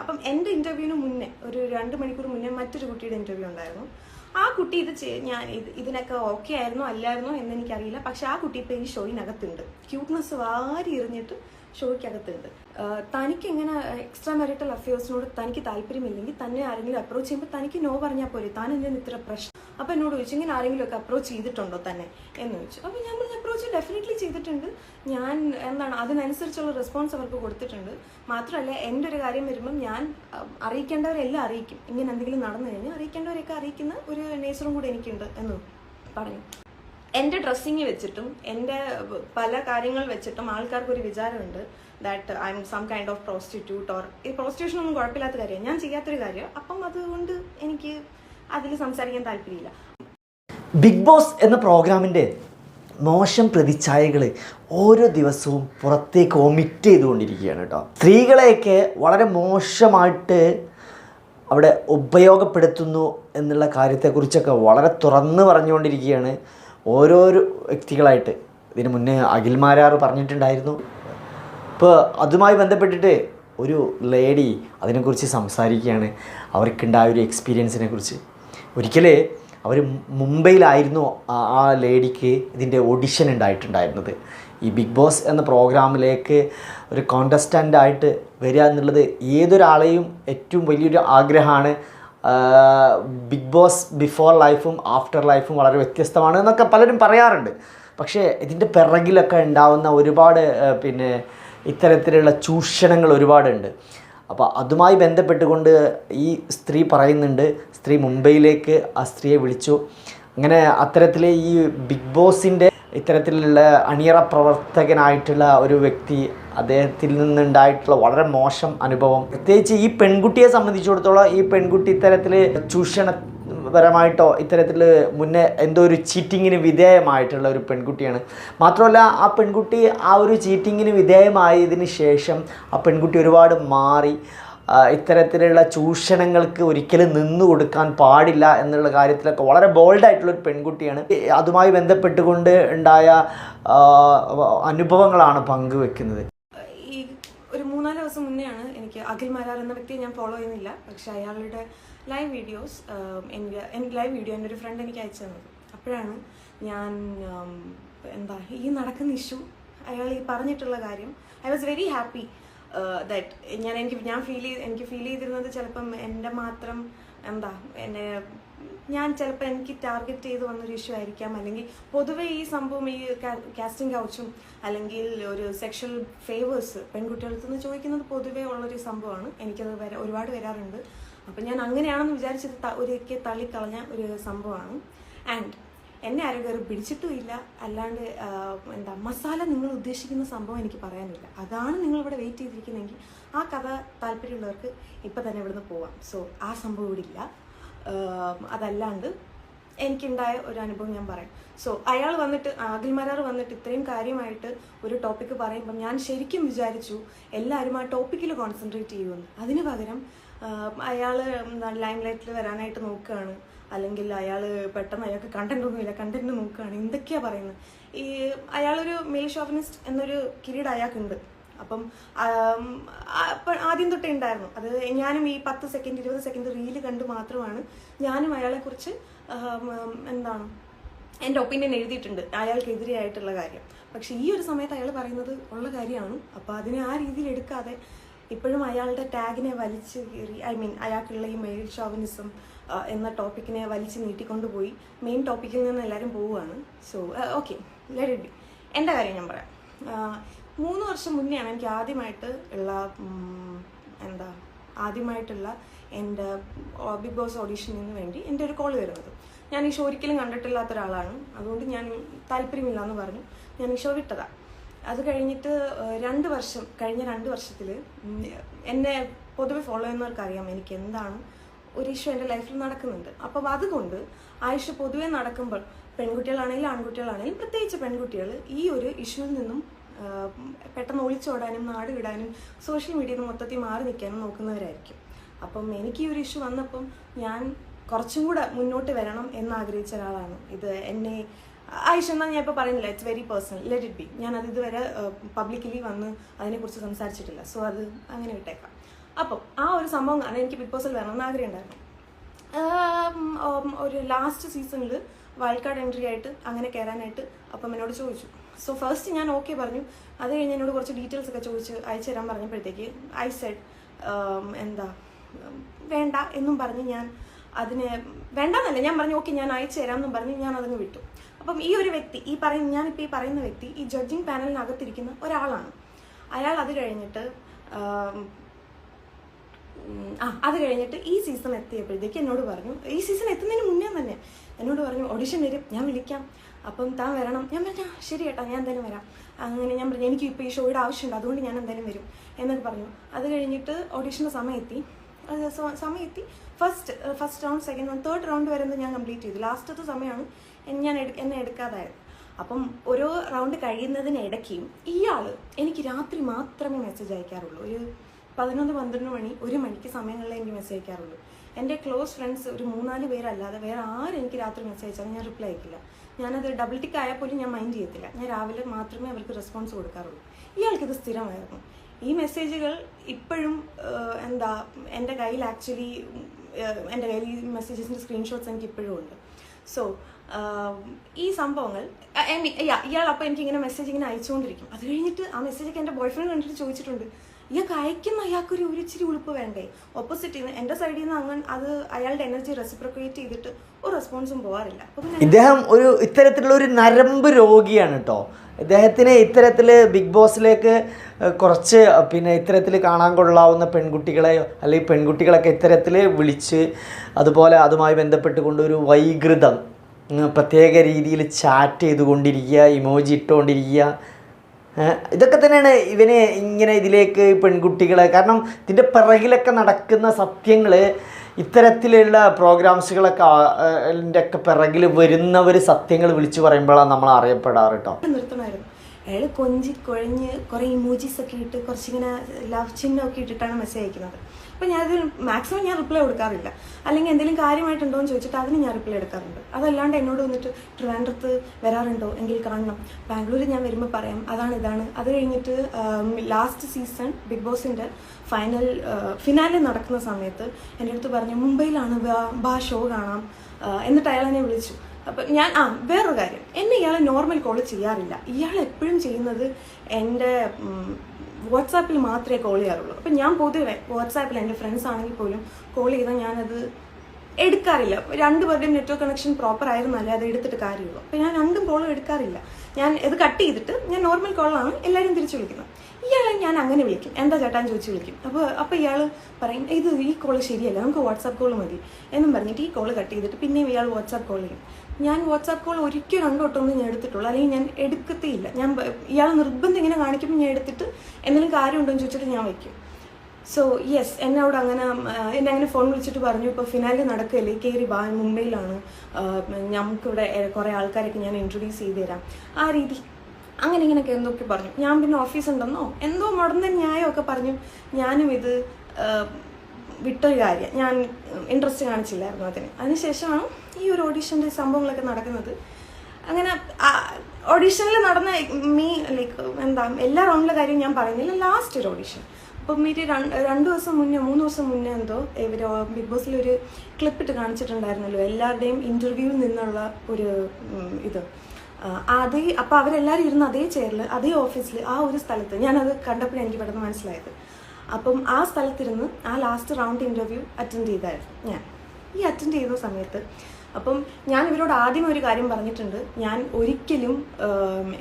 അപ്പം എന്റെ ഇന്റർവ്യൂവിന് മുന്നേ ഒരു രണ്ട് മണിക്കൂർ മുന്നേ മറ്റൊരു കുട്ടിയുടെ ഇന്റർവ്യൂ ഉണ്ടായിരുന്നു. ആ കുട്ടി ഇത് ഞാൻ ഇത് ഇതിനൊക്കെ ഓക്കെ ആയിരുന്നോ അല്ലായിരുന്നോ എന്ന് എനിക്കറിയില്ല. പക്ഷെ ആ കുട്ടി ഇപ്പോൾ ഈ ഷോയിനകത്തുണ്ട്. ക്യൂട്ട്നെസ് വാരി എറിഞ്ഞിട്ട് ഷോയ്ക്കകത്തുണ്ട്. തനിക്ക് എങ്ങനെ എക്സ്ട്രാ മാരിറ്റൽ അഫയേഴ്സിനോട് തനിക്ക് താല്പര്യമില്ലെങ്കിൽ തന്നെ ആരെങ്കിലും അപ്രോച്ച് ചെയ്യുമ്പോൾ തനിക്ക് നോ പറഞ്ഞാൽ പോരെ. താൻ എന്തിനാണ് ഇത്ര പ്രശ്നം? അപ്പൊ എന്നോട് ചോദിച്ചു ഇങ്ങനെ ആരെങ്കിലും ഒക്കെ അപ്രോച്ച് ചെയ്തിട്ടുണ്ടോ തന്നെ? എന്ന് ചോദിച്ചു. അപ്പോൾ ഞാൻ പറഞ്ഞ അപ്രോച്ച് ഡെഫിനറ്റ്ലി ചെയ്തിട്ടുണ്ട്. ഞാൻ എന്താണ് അതിനനുസരിച്ചുള്ള റെസ്പോൺസ് അവർക്ക് കൊടുത്തിട്ടുണ്ട്. മാത്രമല്ല എന്റെ ഒരു കാര്യം വരുമ്പം ഞാൻ അറിയിക്കേണ്ടവരെല്ലാം അറിയിക്കും. ഇങ്ങനെ എന്തെങ്കിലും നടന്നു കഴിഞ്ഞാൽ അറിയിക്കേണ്ടവരെയൊക്കെ അറിയിക്കുന്ന ഒരു നേച്ചറും കൂടെ എനിക്കുണ്ട് എന്ന് പറഞ്ഞു. എന്റെ ഡ്രസ്സിങ് വെച്ചിട്ടും എന്റെ പല കാര്യങ്ങൾ വെച്ചിട്ടും ആൾക്കാർക്ക് ഒരു വിചാരമുണ്ട് that I'm some kind of prostitute or ഈ പ്രോസ്റ്റിറ്റ്യൂഷൻ ഒന്നും കുഴപ്പമില്ലാത്ത കാര്യമാണ്. ഞാൻ ചെയ്യാത്തൊരു കാര്യം അപ്പം അതുകൊണ്ട് എനിക്ക് അതിൽ സംസാരിക്കാൻ താല്പര്യമില്ല. ബിഗ് ബോസ് എന്ന പ്രോഗ്രാമിന്റെ മോശം പ്രതിച്ഛായകൾ ഓരോ ദിവസവും പുറത്തേക്ക് ഒമിറ്റ് ചെയ്തുകൊണ്ടിരിക്കുകയാണ് കേട്ടോ. സ്ത്രീകളെയൊക്കെ വളരെ മോശമായിട്ട് അവിടെ ഉപയോഗപ്പെടുത്തുന്നു എന്നുള്ള കാര്യത്തെക്കുറിച്ചൊക്കെ വളരെ തുറന്ന് പറഞ്ഞുകൊണ്ടിരിക്കുകയാണ്. ഓരോരോ വ്യക്തികളായിട്ട്. ഇതിന് മുന്നേ അഖിൽമാരാർ പറഞ്ഞിട്ടുണ്ടായിരുന്നു. ഇപ്പോൾ അതുമായി ബന്ധപ്പെട്ടിട്ട് ഒരു ലേഡി അതിനെക്കുറിച്ച് സംസാരിക്കുകയാണ്. അവർക്കുണ്ടായ ഒരു എക്സ്പീരിയൻസിനെ കുറിച്ച്. ഒരിക്കൽ അവർ മുംബൈയിലായിരുന്നു ആ ലേഡിക്ക് ഇതിന്റെ ഓഡിഷൻ ഉണ്ടായിട്ടുണ്ടായിരുന്നത്. ഈ ബിഗ് ബോസ് എന്ന പ്രോഗ്രാമിലേക്ക് ഒരു കോണ്ടസ്റ്റന്റായിട്ട് വരിക എന്നുള്ളത് ഏതൊരാളെയും ഏറ്റവും വലിയൊരു ആഗ്രഹമാണ്. ബിഗ് ബോസ് ബിഫോർ ലൈഫും ആഫ്റ്റർ ലൈഫും വളരെ വ്യത്യസ്തമാണ് എന്നൊക്കെ പലരും പറയാറുണ്ട്. പക്ഷേ ഇതിന്റെ പിറകിലൊക്കെ ഉണ്ടാവുന്ന ഒരുപാട് പിന്നെ ഇത്തരത്തിലുള്ള ചൂഷണങ്ങൾ ഒരുപാടുണ്ട്. അപ്പോൾ അതുമായി ബന്ധപ്പെട്ടുകൊണ്ട് ഈ സ്ത്രീ പറയുന്നുണ്ട് സ്ത്രീ മുംബൈയിലേക്ക് ആ സ്ത്രീയെ വിളിച്ചു. അങ്ങനെ അത്തരത്തിൽ ഈ ബിഗ് ബോസിന്റെ ഇത്തരത്തിലുള്ള അണിയറ പ്രവർത്തകനായിട്ടുള്ള ഒരു വ്യക്തി അദ്ദേഹത്തിൽ നിന്നുണ്ടായിട്ടുള്ള വളരെ മോശം അനുഭവം. പ്രത്യേകിച്ച് ഈ പെൺകുട്ടിയെ സംബന്ധിച്ചിടത്തോളം ഈ പെൺകുട്ടി ഇത്തരത്തിൽ ചൂഷണ പരമായിട്ടോ ഇത്തരത്തിൽ മുന്നേ എന്തോ ഒരു ചീറ്റിങ്ങിന് വിധേയമായിട്ടുള്ള ഒരു പെൺകുട്ടിയാണ്. മാത്രമല്ല ആ പെൺകുട്ടി ആ ഒരു ചീറ്റിങ്ങിന് വിധേയമായതിന് ശേഷം ആ പെൺകുട്ടി ഒരുപാട് മാറി ഇത്തരത്തിലുള്ള ചൂഷണങ്ങൾക്ക് ഒരിക്കലും നിന്നു കൊടുക്കാൻ പാടില്ല എന്നുള്ള കാര്യത്തിലൊക്കെ വളരെ ബോൾഡായിട്ടുള്ള ഒരു പെൺകുട്ടിയാണ്. അതുമായി ബന്ധപ്പെട്ടുകൊണ്ട് ഉണ്ടായ അനുഭവങ്ങളാണ് പങ്കുവെക്കുന്നത്. ഒരു മൂന്നാൽ ദിവസം മുന്നെയാണ് എനിക്ക് അഖിൽ മാരാർ എന്ന വ്യക്തിയെ ഞാൻ ഫോളോ ചെയ്യുന്നില്ല. പക്ഷെ അയാളുടെ ലൈവ് വീഡിയോസ് എനിക്ക് എനിക്ക് ലൈവ് വീഡിയോ എന്റെ ഒരു ഫ്രണ്ട് എനിക്ക് അയച്ചു തന്നത്. അപ്പോഴാണ് ഞാൻ എന്താ ഈ നടക്കുന്ന ഇഷ്യൂ അയാൾ ഈ പറഞ്ഞിട്ടുള്ള കാര്യം I was very happy that ഞാൻ എനിക്ക് ഞാൻ ഫീൽ ചെയ്ത് എനിക്ക് ഫീൽ ചെയ്തിരുന്നത് ചിലപ്പം എന്റെ മാത്രം എന്താ എന്നെ ഞാൻ ചിലപ്പോൾ എനിക്ക് ടാർഗറ്റ് ചെയ്ത് വന്നൊരു ഇഷ്യൂ ആയിരിക്കാം. അല്ലെങ്കിൽ പൊതുവേ ഈ സംഭവം ഈ കാസ്റ്റിംഗ് കൗച്ചും അല്ലെങ്കിൽ ഒരു സെക്ഷൽ ഫേവേഴ്സ് പെൺകുട്ടികൾക്ക് നിന്ന് ചോദിക്കുന്നത് പൊതുവേ ഉള്ളൊരു സംഭവമാണ്. എനിക്കത് വരാ ഒരുപാട് വരാറുണ്ട്. അപ്പം ഞാൻ അങ്ങനെയാണെന്ന് വിചാരിച്ചത് ഒരൊക്കെ തള്ളിക്കളഞ്ഞ ഒരു സംഭവമാണ്. ആൻഡ് എന്നെ ആരും കയറി പിടിച്ചിട്ടുമില്ല. അല്ലാണ്ട് എന്താ മസാല നിങ്ങൾ ഉദ്ദേശിക്കുന്ന സംഭവം എനിക്ക് പറയാനില്ല. അതാണ് നിങ്ങൾ ഇവിടെ വെയിറ്റ് ചെയ്തിരിക്കുന്നതെങ്കിൽ ആ കഥ താല്പര്യമുള്ളവർക്ക് ഇപ്പം തന്നെ ഇവിടുന്ന് പോവാം. സോ ആ സംഭവം ഇവിടെ ഇല്ല. അതല്ലാണ്ട് എനിക്കുണ്ടായ ഒരു അനുഭവം ഞാൻ പറയാം. സോ അയാൾ വന്നിട്ട് അഖിൽമരാർ വന്നിട്ട് ഇത്രയും കാര്യമായിട്ട് ഒരു ടോപ്പിക്ക് പറയുമ്പോൾ ഞാൻ ശരിക്കും വിചാരിച്ചു എല്ലാവരും ആ ടോപ്പിക്കിൽ കോൺസെൻട്രേറ്റ് ചെയ്യുമെന്ന്. അതിന് പകരം അയാൾ ലൈം ലൈറ്റിൽ വരാനായിട്ട് നോക്കുകയാണ്. അല്ലെങ്കിൽ അയാൾ പെട്ടെന്ന് അയാൾക്ക് കണ്ടന്റ് ഒന്നുമില്ല കണ്ടന്റ് നോക്കുകയാണ്. എന്തൊക്കെയാണ് പറയുന്നത്? ഈ അയാളൊരു മെയിൽ ഷോഫനിസ്റ്റ് എന്നൊരു കിരീടം അയാൾക്കുണ്ട്. അപ്പം ആദ്യം തൊട്ടേ ഉണ്ടായിരുന്നു. അത് ഞാനും ഈ പത്ത് സെക്കൻഡ് ഇരുപത് സെക്കൻഡ് റീൽ കണ്ടു മാത്രമാണ്. ഞാനും അയാളെക്കുറിച്ച് എന്താണ് എന്റെ ഒപ്പീനിയൻ എഴുതിയിട്ടുണ്ട്. അയാൾക്കെതിരെയായിട്ടുള്ള കാര്യം. പക്ഷെ ഈ ഒരു സമയത്ത് അയാൾ പറയുന്നത് ഉള്ള കാര്യമാണ്. അപ്പോൾ അതിനെ ആ രീതിയിൽ എടുക്കാതെ ഇപ്പോഴും അയാളുടെ ടാഗിനെ വലിച്ച് കയറി ഐ മീൻ അയാൾക്കുള്ള ഈ മെയിൽ ഷോവനിസം എന്ന ടോപ്പിക്കിനെ വലിച്ച് നീട്ടിക്കൊണ്ടുപോയി മെയിൻ ടോപ്പിക്കിൽ നിന്ന് എല്ലാവരും പോവുകയാണ്. സോ ഓക്കെ ലെറ്റ് ബി എന്റെ കാര്യം ഞാൻ പറയാം. മൂന്ന് വർഷം മുന്നെയാണ് എനിക്ക് ആദ്യമായിട്ട് ഉള്ള എന്താ ആദ്യമായിട്ടുള്ള എന്റെ ബിഗ് ബോസ് ഓഡീഷനിന് വേണ്ടി എന്റെ ഒരു കോൾ വരുന്നത്. ഞാൻ ഈ ഷോ ഒരിക്കലും കണ്ടിട്ടില്ലാത്ത ഒരാളാണ്. അതുകൊണ്ട് ഞാൻ താല്പര്യമില്ല എന്ന് പറഞ്ഞു. ഞാൻ ഈ ഷോ വിട്ടതാ. അത് കഴിഞ്ഞിട്ട് രണ്ട് വർഷം കഴിഞ്ഞ രണ്ട് വർഷത്തിൽ എന്നെ പൊതുവെ ഫോളോ ചെയ്യുന്നവർക്ക് അറിയാം എനിക്ക് എന്താണ് ഒരു ഇഷ്യൂ എന്റെ ലൈഫിൽ നടക്കുന്നുണ്ട്. അപ്പോൾ അതുകൊണ്ട് ആ ഇഷ്യൂ പൊതുവെ നടക്കുമ്പോൾ പെൺകുട്ടികളാണെങ്കിലും ആൺകുട്ടികളാണെങ്കിലും പ്രത്യേകിച്ച് പെൺകുട്ടികൾ ഈ ഒരു ഇഷ്യൂവിൽ നിന്നും പെട്ടെന്ന് ഒളിച്ചോടാനും നാട് വിടാനും സോഷ്യൽ മീഡിയയിൽ നിന്ന് മൊത്തത്തിൽ മാറി നിൽക്കാനും നോക്കുന്നവരായിരിക്കും. അപ്പം എനിക്ക് ഈ ഒരു ഇഷ്യൂ വന്നപ്പം ഞാൻ കുറച്ചും കൂടെ മുന്നോട്ട് വരണം എന്ന് ആഗ്രഹിച്ച ഒരാളാണ്. ഇത് എന്നെ ആയിഷ എന്നാൽ ഞാൻ ഇപ്പോൾ പറയുന്നില്ല it's very personal let it be ഞാൻ അത് ഇതുവരെ പബ്ലിക്കലി വന്ന് അതിനെക്കുറിച്ച് സംസാരിച്ചിട്ടില്ല. സോ അത് അങ്ങനെ വിട്ടേക്കാം. അപ്പം ആ ഒരു സംഭവം കാരണം എനിക്ക് ബിഗ് ബോസിൽ വരണമെന്ന് ആഗ്രഹം ഉണ്ടായിരുന്നു. ഒരു ലാസ്റ്റ് സീസണിൽ വൈൽഡ് കാർഡ് എൻട്രി ആയിട്ട് അങ്ങനെ കയറാനായിട്ട് അപ്പം എന്നോട് ചോദിച്ചു. സോ ഫസ്റ്റ് ഞാൻ ഓക്കെ പറഞ്ഞു. അത് കഴിഞ്ഞ് എന്നോട് കുറച്ച് ഡീറ്റെയിൽസ് ഒക്കെ ചോദിച്ച് അയച്ചു തരാൻ പറഞ്ഞപ്പോഴത്തേക്ക് ഐ സെഡ് എന്താ വേണ്ട എന്നും പറഞ്ഞ് ഞാൻ അതിന് വേണ്ടെന്നല്ല ഞാൻ പറഞ്ഞു ഓക്കെ ഞാൻ അയച്ചു തരാം എന്നും പറഞ്ഞ് ഞാൻ അതങ്ങ് വിട്ടു. അപ്പം ഈ ഒരു വ്യക്തി ഈ പറയുന്ന ഞാനിപ്പോൾ ഈ പറയുന്ന വ്യക്തി ഈ ജഡ്ജിങ് പാനലിനകത്തിരിക്കുന്ന ഒരാളാണ്. അയാൾ അത് കഴിഞ്ഞിട്ട് ആ അത് കഴിഞ്ഞിട്ട് ഈ സീസൺ എത്തിയപ്പോഴത്തേക്ക് എന്നോട് പറഞ്ഞു ഈ സീസൺ എത്തുന്നതിന് മുന്നേ തന്നെ എന്നോട് പറഞ്ഞു ഓഡിഷൻ വരും ഞാൻ വിളിക്കാം. അപ്പം താൻ വരണം. ഞാൻ പറഞ്ഞു ശരി ഏട്ടാ ഞാൻ എന്തായാലും വരാം. അങ്ങനെ ഞാൻ പറഞ്ഞു എനിക്ക് ഇപ്പോൾ ഈ ഷോയുടെ ആവശ്യമുണ്ട് അതുകൊണ്ട് ഞാൻ എന്തായാലും വരും. എന്നൊക്കെ പറഞ്ഞു. അത് കഴിഞ്ഞിട്ട് ഓഡീഷന്റെ സമയം എത്തി അത് സമയം എത്തി first first round second round third round വരെ ഞാൻ കംപ്ലീറ്റ് ചെയ്തു ലാസ്റ്റത്തെ സമയമാണ് ഞാൻ എന്നെ എടുക്കാതായത്. അപ്പം ഓരോ റൗണ്ട് കഴിയുന്നതിനിടയ്ക്കും ഇയാൾ എനിക്ക് രാത്രി മാത്രമേ മെസ്സേജ് അയക്കാറുള്ളൂ. ഒരു പതിനൊന്ന് പന്ത്രണ്ട് മണി ഒരു മണിക്ക് സമയങ്ങളിലേ എനിക്ക് മെസ്സേജ് അയക്കാറുള്ളൂ. എന്റെ ക്ലോസ് ഫ്രണ്ട്സ് ഒരു മൂന്നാൽ പേരല്ലാതെ വേറെ ആരും എനിക്ക് രാത്രി മെസ്സേജ് അയച്ചാലും ഞാൻ റിപ്ലൈ അയക്കില്ല. ഞാനത് ഡബിൾ ടിക്ക് ആയാൽ പോലും ഞാൻ മൈൻഡ് ചെയ്യത്തില്ല. ഞാൻ രാവിലെ മാത്രമേ അവർക്ക് റെസ്പോൺസ് കൊടുക്കാറുള്ളൂ. ഇയാൾക്കിത് സ്ഥിരമായിരുന്നു. ഈ മെസ്സേജുകൾ ഇപ്പോഴും എന്താ എന്റെ കയ്യിൽ ആക്ച്വലി എന്റെ കയ്യിൽ ഈ മെസ്സേജസിന്റെ സ്ക്രീൻഷോട്ട്സ് എനിക്ക് ഇപ്പോഴും ഉണ്ട്. സോ ഈ സംഭവങ്ങൾ ഐ ഇയാൾ അപ്പോൾ എനിക്കിങ്ങനെ മെസ്സേജ് ഇങ്ങനെ അയച്ചുകൊണ്ടിരിക്കും. അത് കഴിഞ്ഞിട്ട് ആ മെസ്സേജൊക്കെ എന്റെ ബോയ് ഫ്രണ്ട് കണ്ടിട്ട് ചോദിച്ചിട്ടുണ്ട് ഇയാൾക്ക് അയക്കുന്ന അയാൾക്കൊരു ഒരു ഇച്ചിരി ഉളുപ്പ് വേണ്ടേ? ഓപ്പോസിറ്റ് എന്റെ സൈഡിൽ നിന്ന് അങ്ങനെ അത് അയാളുടെ എനർജി റെസിപ്രിക്കേറ്റ് ചെയ്തിട്ട് റെസ്പോൺസും പോകാറില്ല ഇദ്ദേഹം ഒരു ഇത്തരത്തിലുള്ള ഒരു നരമ്പ് രോഗിയാണ് കേട്ടോ ഇദ്ദേഹത്തിന് ഇത്തരത്തിൽ ബിഗ് ബോസിലേക്ക് കുറച്ച് പിന്നെ ഇത്തരത്തിൽ കാണാൻ കൊള്ളാവുന്ന പെൺകുട്ടികളെ അല്ലെങ്കിൽ പെൺകുട്ടികളൊക്കെ ഇത്തരത്തിൽ വിളിച്ച് അതുപോലെ അതുമായി ബന്ധപ്പെട്ടുകൊണ്ട് ഒരു വൈകൃതം പ്രത്യേക രീതിയിൽ ചാറ്റ് ചെയ്തുകൊണ്ടിരിക്കുക ഇമോജി ഇട്ടുകൊണ്ടിരിക്കുക ഇതൊക്കെ തന്നെയാണ് ഇവനെ ഇങ്ങനെ ഇതിലേക്ക് പെൺകുട്ടികളെ കാരണം ഇതിന്റെ പിറകിലൊക്കെ നടക്കുന്ന സത്യങ്ങൾ ഇത്തരത്തിലുള്ള പ്രോഗ്രാംസുകളൊക്കെ ഒക്കെ പിറകിൽ വരുന്നവർ സത്യങ്ങൾ വിളിച്ചു പറയുമ്പോഴാണ് നമ്മൾ അറിയപ്പെടാറ് കേട്ടോ അയാൾ കൊഞ്ചി കുഴഞ്ഞ് കുറേ ഇമോജീസ് ഒക്കെ ഇട്ട് കുറച്ചിങ്ങനെ ലവ് ചിഹ്നമൊക്കെ ഇട്ടിട്ടാണ് മെസ്സേജ് അയക്കുന്നത്. അപ്പോൾ ഞാനത് മാക്സിമം ഞാൻ റിപ്ലൈ കൊടുക്കാറില്ല. അല്ലെങ്കിൽ എന്തെങ്കിലും കാര്യമായിട്ടുണ്ടോ എന്ന് ചോദിച്ചിട്ട് അതിന് ഞാൻ റിപ്ലൈ എടുക്കാറുണ്ട്. അതല്ലാണ്ട് എന്നോട് വന്നിട്ട് ട്രിവാൻഡ്രത്ത് വരാറുണ്ടോ? എങ്കിൽ കാണണം. ബാംഗ്ലൂരിൽ ഞാൻ വരുമ്പോൾ പറയാം അതാണ് ഇതാണ്. അത് കഴിഞ്ഞിട്ട് ലാസ്റ്റ് സീസൺ ബിഗ് ബോസിന്റെ ഫൈനൽ ഫിനാലെ നടക്കുന്ന സമയത്ത് എന്റെ അടുത്ത് പറഞ്ഞു മുംബൈയിലാണ് ബാ ഷോ കാണാം. എന്നിട്ട് അയാൾ എന്നെ വിളിച്ചു. അപ്പം ഞാൻ ആ വേറൊരു കാര്യം. എന്നെ ഇയാളെ നോർമൽ കോൾ ചെയ്യാറില്ല. ഇയാൾ എപ്പോഴും ചെയ്യുന്നത് എന്റെ വാട്സാപ്പിൽ മാത്രമേ കോൾ ചെയ്യാറുള്ളൂ. അപ്പം ഞാൻ പൊതുവെ വാട്സാപ്പിൽ എന്റെ ഫ്രണ്ട്സ് ആണെങ്കിൽ പോലും കോൾ ചെയ്താൽ ഞാനത് എടുക്കാറില്ല. രണ്ടുപേരുടെയും നെറ്റ്വർക്ക് കണക്ഷൻ പ്രോപ്പർ ആയിരുന്നല്ലേ അത് എടുത്തിട്ട് കാര്യമുള്ളൂ. അപ്പം ഞാൻ രണ്ടും കോളും എടുക്കാറില്ല. ഞാൻ ഇത് കട്ട് ചെയ്തിട്ട് ഞാൻ നോർമൽ കോളാണ് എല്ലാവരും തിരിച്ചു വിളിക്കുന്നത്. ഇയാളെ ഞാൻ അങ്ങനെ വിളിക്കും. എന്താ ചേട്ടാൻ ചോദിച്ച് വിളിക്കും. അപ്പോൾ അപ്പോൾ ഇയാൾ പറയും ഇത് ഈ കോൾ ശരിയല്ല. നമുക്ക് വാട്സാപ്പ് കോൾ മതി. എന്നും പറഞ്ഞിട്ട് ഈ കോൾ കട്ട് ചെയ്തിട്ട് പിന്നെയും ഇയാൾ വാട്സാപ്പ് കോൾ ചെയ്യും. ഞാൻ വാട്സാപ്പ് കോൾ ഒരിക്കലും രണ്ടു വട്ടമൊന്നും ഞാൻ എടുത്തിട്ടുള്ളൂ. അല്ലെങ്കിൽ ഞാൻ എടുക്കത്തേയില്ല. ഞാൻ ഇയാൾ നിർബന്ധം ഇങ്ങനെ കാണിക്കുമ്പോൾ ഞാൻ എടുത്തിട്ട് എന്തെങ്കിലും കാര്യമുണ്ടോ എന്ന് ചോദിച്ചിട്ട് ഞാൻ വയ്ക്കും സോ യെസ് എന്നോട് അങ്ങനെ എന്നെ അങ്ങനെ ഫോൺ വിളിച്ചിട്ട് പറഞ്ഞു. ഇപ്പോൾ ഫിനാലെ നടക്കുകയല്ലേ കയറി ബാ മുംബൈയിലാണ്. നമുക്കിവിടെ കുറേ ആൾക്കാരൊക്കെ ഞാൻ ഇൻട്രൊഡ്യൂസ് ചെയ്ത് തരാം ആ രീതി. അങ്ങനെ ഇങ്ങനെയൊക്കെ എന്തൊക്കെ പറഞ്ഞു. ഞാൻ പിന്നെ ഓഫീസ് ഉണ്ടെന്നോ? എന്തോ മുടന്ന ന്യായമൊക്കെ പറഞ്ഞു. ഞാനും ഇത് വിട്ടൊരു കാര്യം. ഞാൻ ഇൻട്രസ്റ്റ് കാണിച്ചില്ലായിരുന്നു അതിന്. അതിനുശേഷമാണ് ഈ ഒരു ഓഡീഷന്റെ സംഭവങ്ങളൊക്കെ നടക്കുന്നത്. അങ്ങനെ ഓഡീഷനിൽ നടന്ന മീ ലൈക്ക് എന്താ എല്ലാ റൗണ്ടിലെ കാര്യം ഞാൻ പറയുന്നില്ല. ലാസ്റ്റ് ഒരു ഓഡീഷൻ അപ്പം മീറ്റ് രണ്ട് ദിവസം മുന്നേ മൂന്ന് ദിവസം മുന്നേ എന്തോ ഇവർ ബിഗ് ബോസിൽ ഒരു ക്ലിപ്പ് ഇട്ട് കാണിച്ചിട്ടുണ്ടായിരുന്നല്ലോ. എല്ലാവരുടെയും ഇന്റർവ്യൂവിൽ നിന്നുള്ള ഒരു ഇത്. അതേ അപ്പോൾ അവരെല്ലാവരും ഇരുന്ന് അതേ ചെയറിൽ അതേ ഓഫീസിൽ ആ ഒരു സ്ഥലത്ത് ഞാനത് കണ്ടപ്പോഴാണ് എനിക്ക് പെട്ടെന്ന് മനസ്സിലായത്. അപ്പം ആ സ്ഥലത്തിരുന്ന് ആ ലാസ്റ്റ് റൗണ്ട് ഇന്റർവ്യൂ അറ്റൻഡ് ചെയ്തായിരുന്നു ഞാൻ. ഈ അറ്റൻഡ് ചെയ്ത സമയത്ത് അപ്പം ഞാൻ ഇവരോട് ആദ്യം ഒരു കാര്യം പറഞ്ഞിട്ടുണ്ട്. ഞാൻ ഒരിക്കലും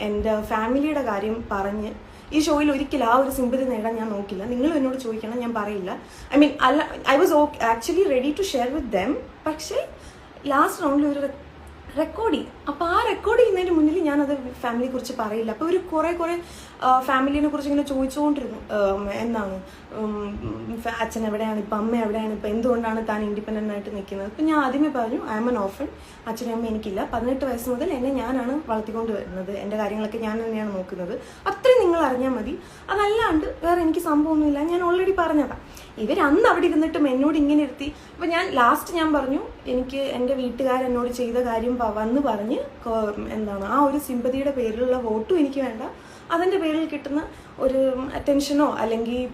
എന്റെ ഫാമിലിയുടെ കാര്യം പറഞ്ഞ് ഈ ഷോയിൽ ഒരിക്കലും ആ ഒരു സിമ്പതി നേടാൻ ഞാൻ നോക്കില്ല. നിങ്ങൾ എന്നോട് ചോദിക്കണം ഞാൻ പറയില്ല. ഐ മീൻ അല്ല I was okay actually ready to share with them പക്ഷേ ലാസ്റ്റ് റൗണ്ടിൽ ഒരു റെക്കോർഡ് ചെയ്യും അപ്പോൾ ആ റെക്കോർഡ് ചെയ്യുന്നതിന് മുന്നിൽ ഞാനത് ഫാമിലിയെ കുറിച്ച് പറയില്ല. അപ്പോൾ ഒരു കുറേ കുറേ ഫാമിലിനെ കുറിച്ച് ഇങ്ങനെ ചോദിച്ചുകൊണ്ടിരുന്നു എന്നാണ് അച്ഛൻ എവിടെയാണ്? ഇപ്പം അമ്മ എവിടെയാണ്? ഇപ്പം എന്തുകൊണ്ടാണ് താൻ ഇൻഡിപെൻഡന്റ് ആയിട്ട് നിൽക്കുന്നത്? അപ്പം ഞാൻ ആദ്യമേ പറഞ്ഞു ഐ എം എൻ ഓഫൺ അച്ഛനും അമ്മ എനിക്കില്ല. പതിനെട്ട് വയസ്സ് മുതൽ എന്നെ ഞാനാണ് വളർത്തിക്കൊണ്ട് വരുന്നത്. എന്റെ കാര്യങ്ങളൊക്കെ ഞാൻ തന്നെയാണ് നോക്കുന്നത്. അത്രയും നിങ്ങൾ അറിഞ്ഞാൽ മതി. അതല്ലാണ്ട് വേറെ എനിക്ക് സംഭവമൊന്നുമില്ല. ഞാൻ ഓൾറെഡി പറഞ്ഞതാണ് ഇവർ അന്ന് അവിടെ ഇരുന്നിട്ടും എന്നോട് ഇങ്ങനെ ഇരുത്തി. അപ്പം ഞാൻ ലാസ്റ്റ് ഞാൻ പറഞ്ഞു എനിക്ക് എന്റെ വീട്ടുകാരെന്നോട് ചെയ്ത കാര്യം വന്ന് പറഞ്ഞ് കൊ- എന്താണ്? ആ ഒരു സിമ്പതിയുടെ പേരിലുള്ള വോട്ടും എനിക്ക് വേണ്ട. അതിന്റെ പേരിൽ കിട്ടുന്ന ഒരു അറ്റൻഷനോ അല്ലെങ്കിൽ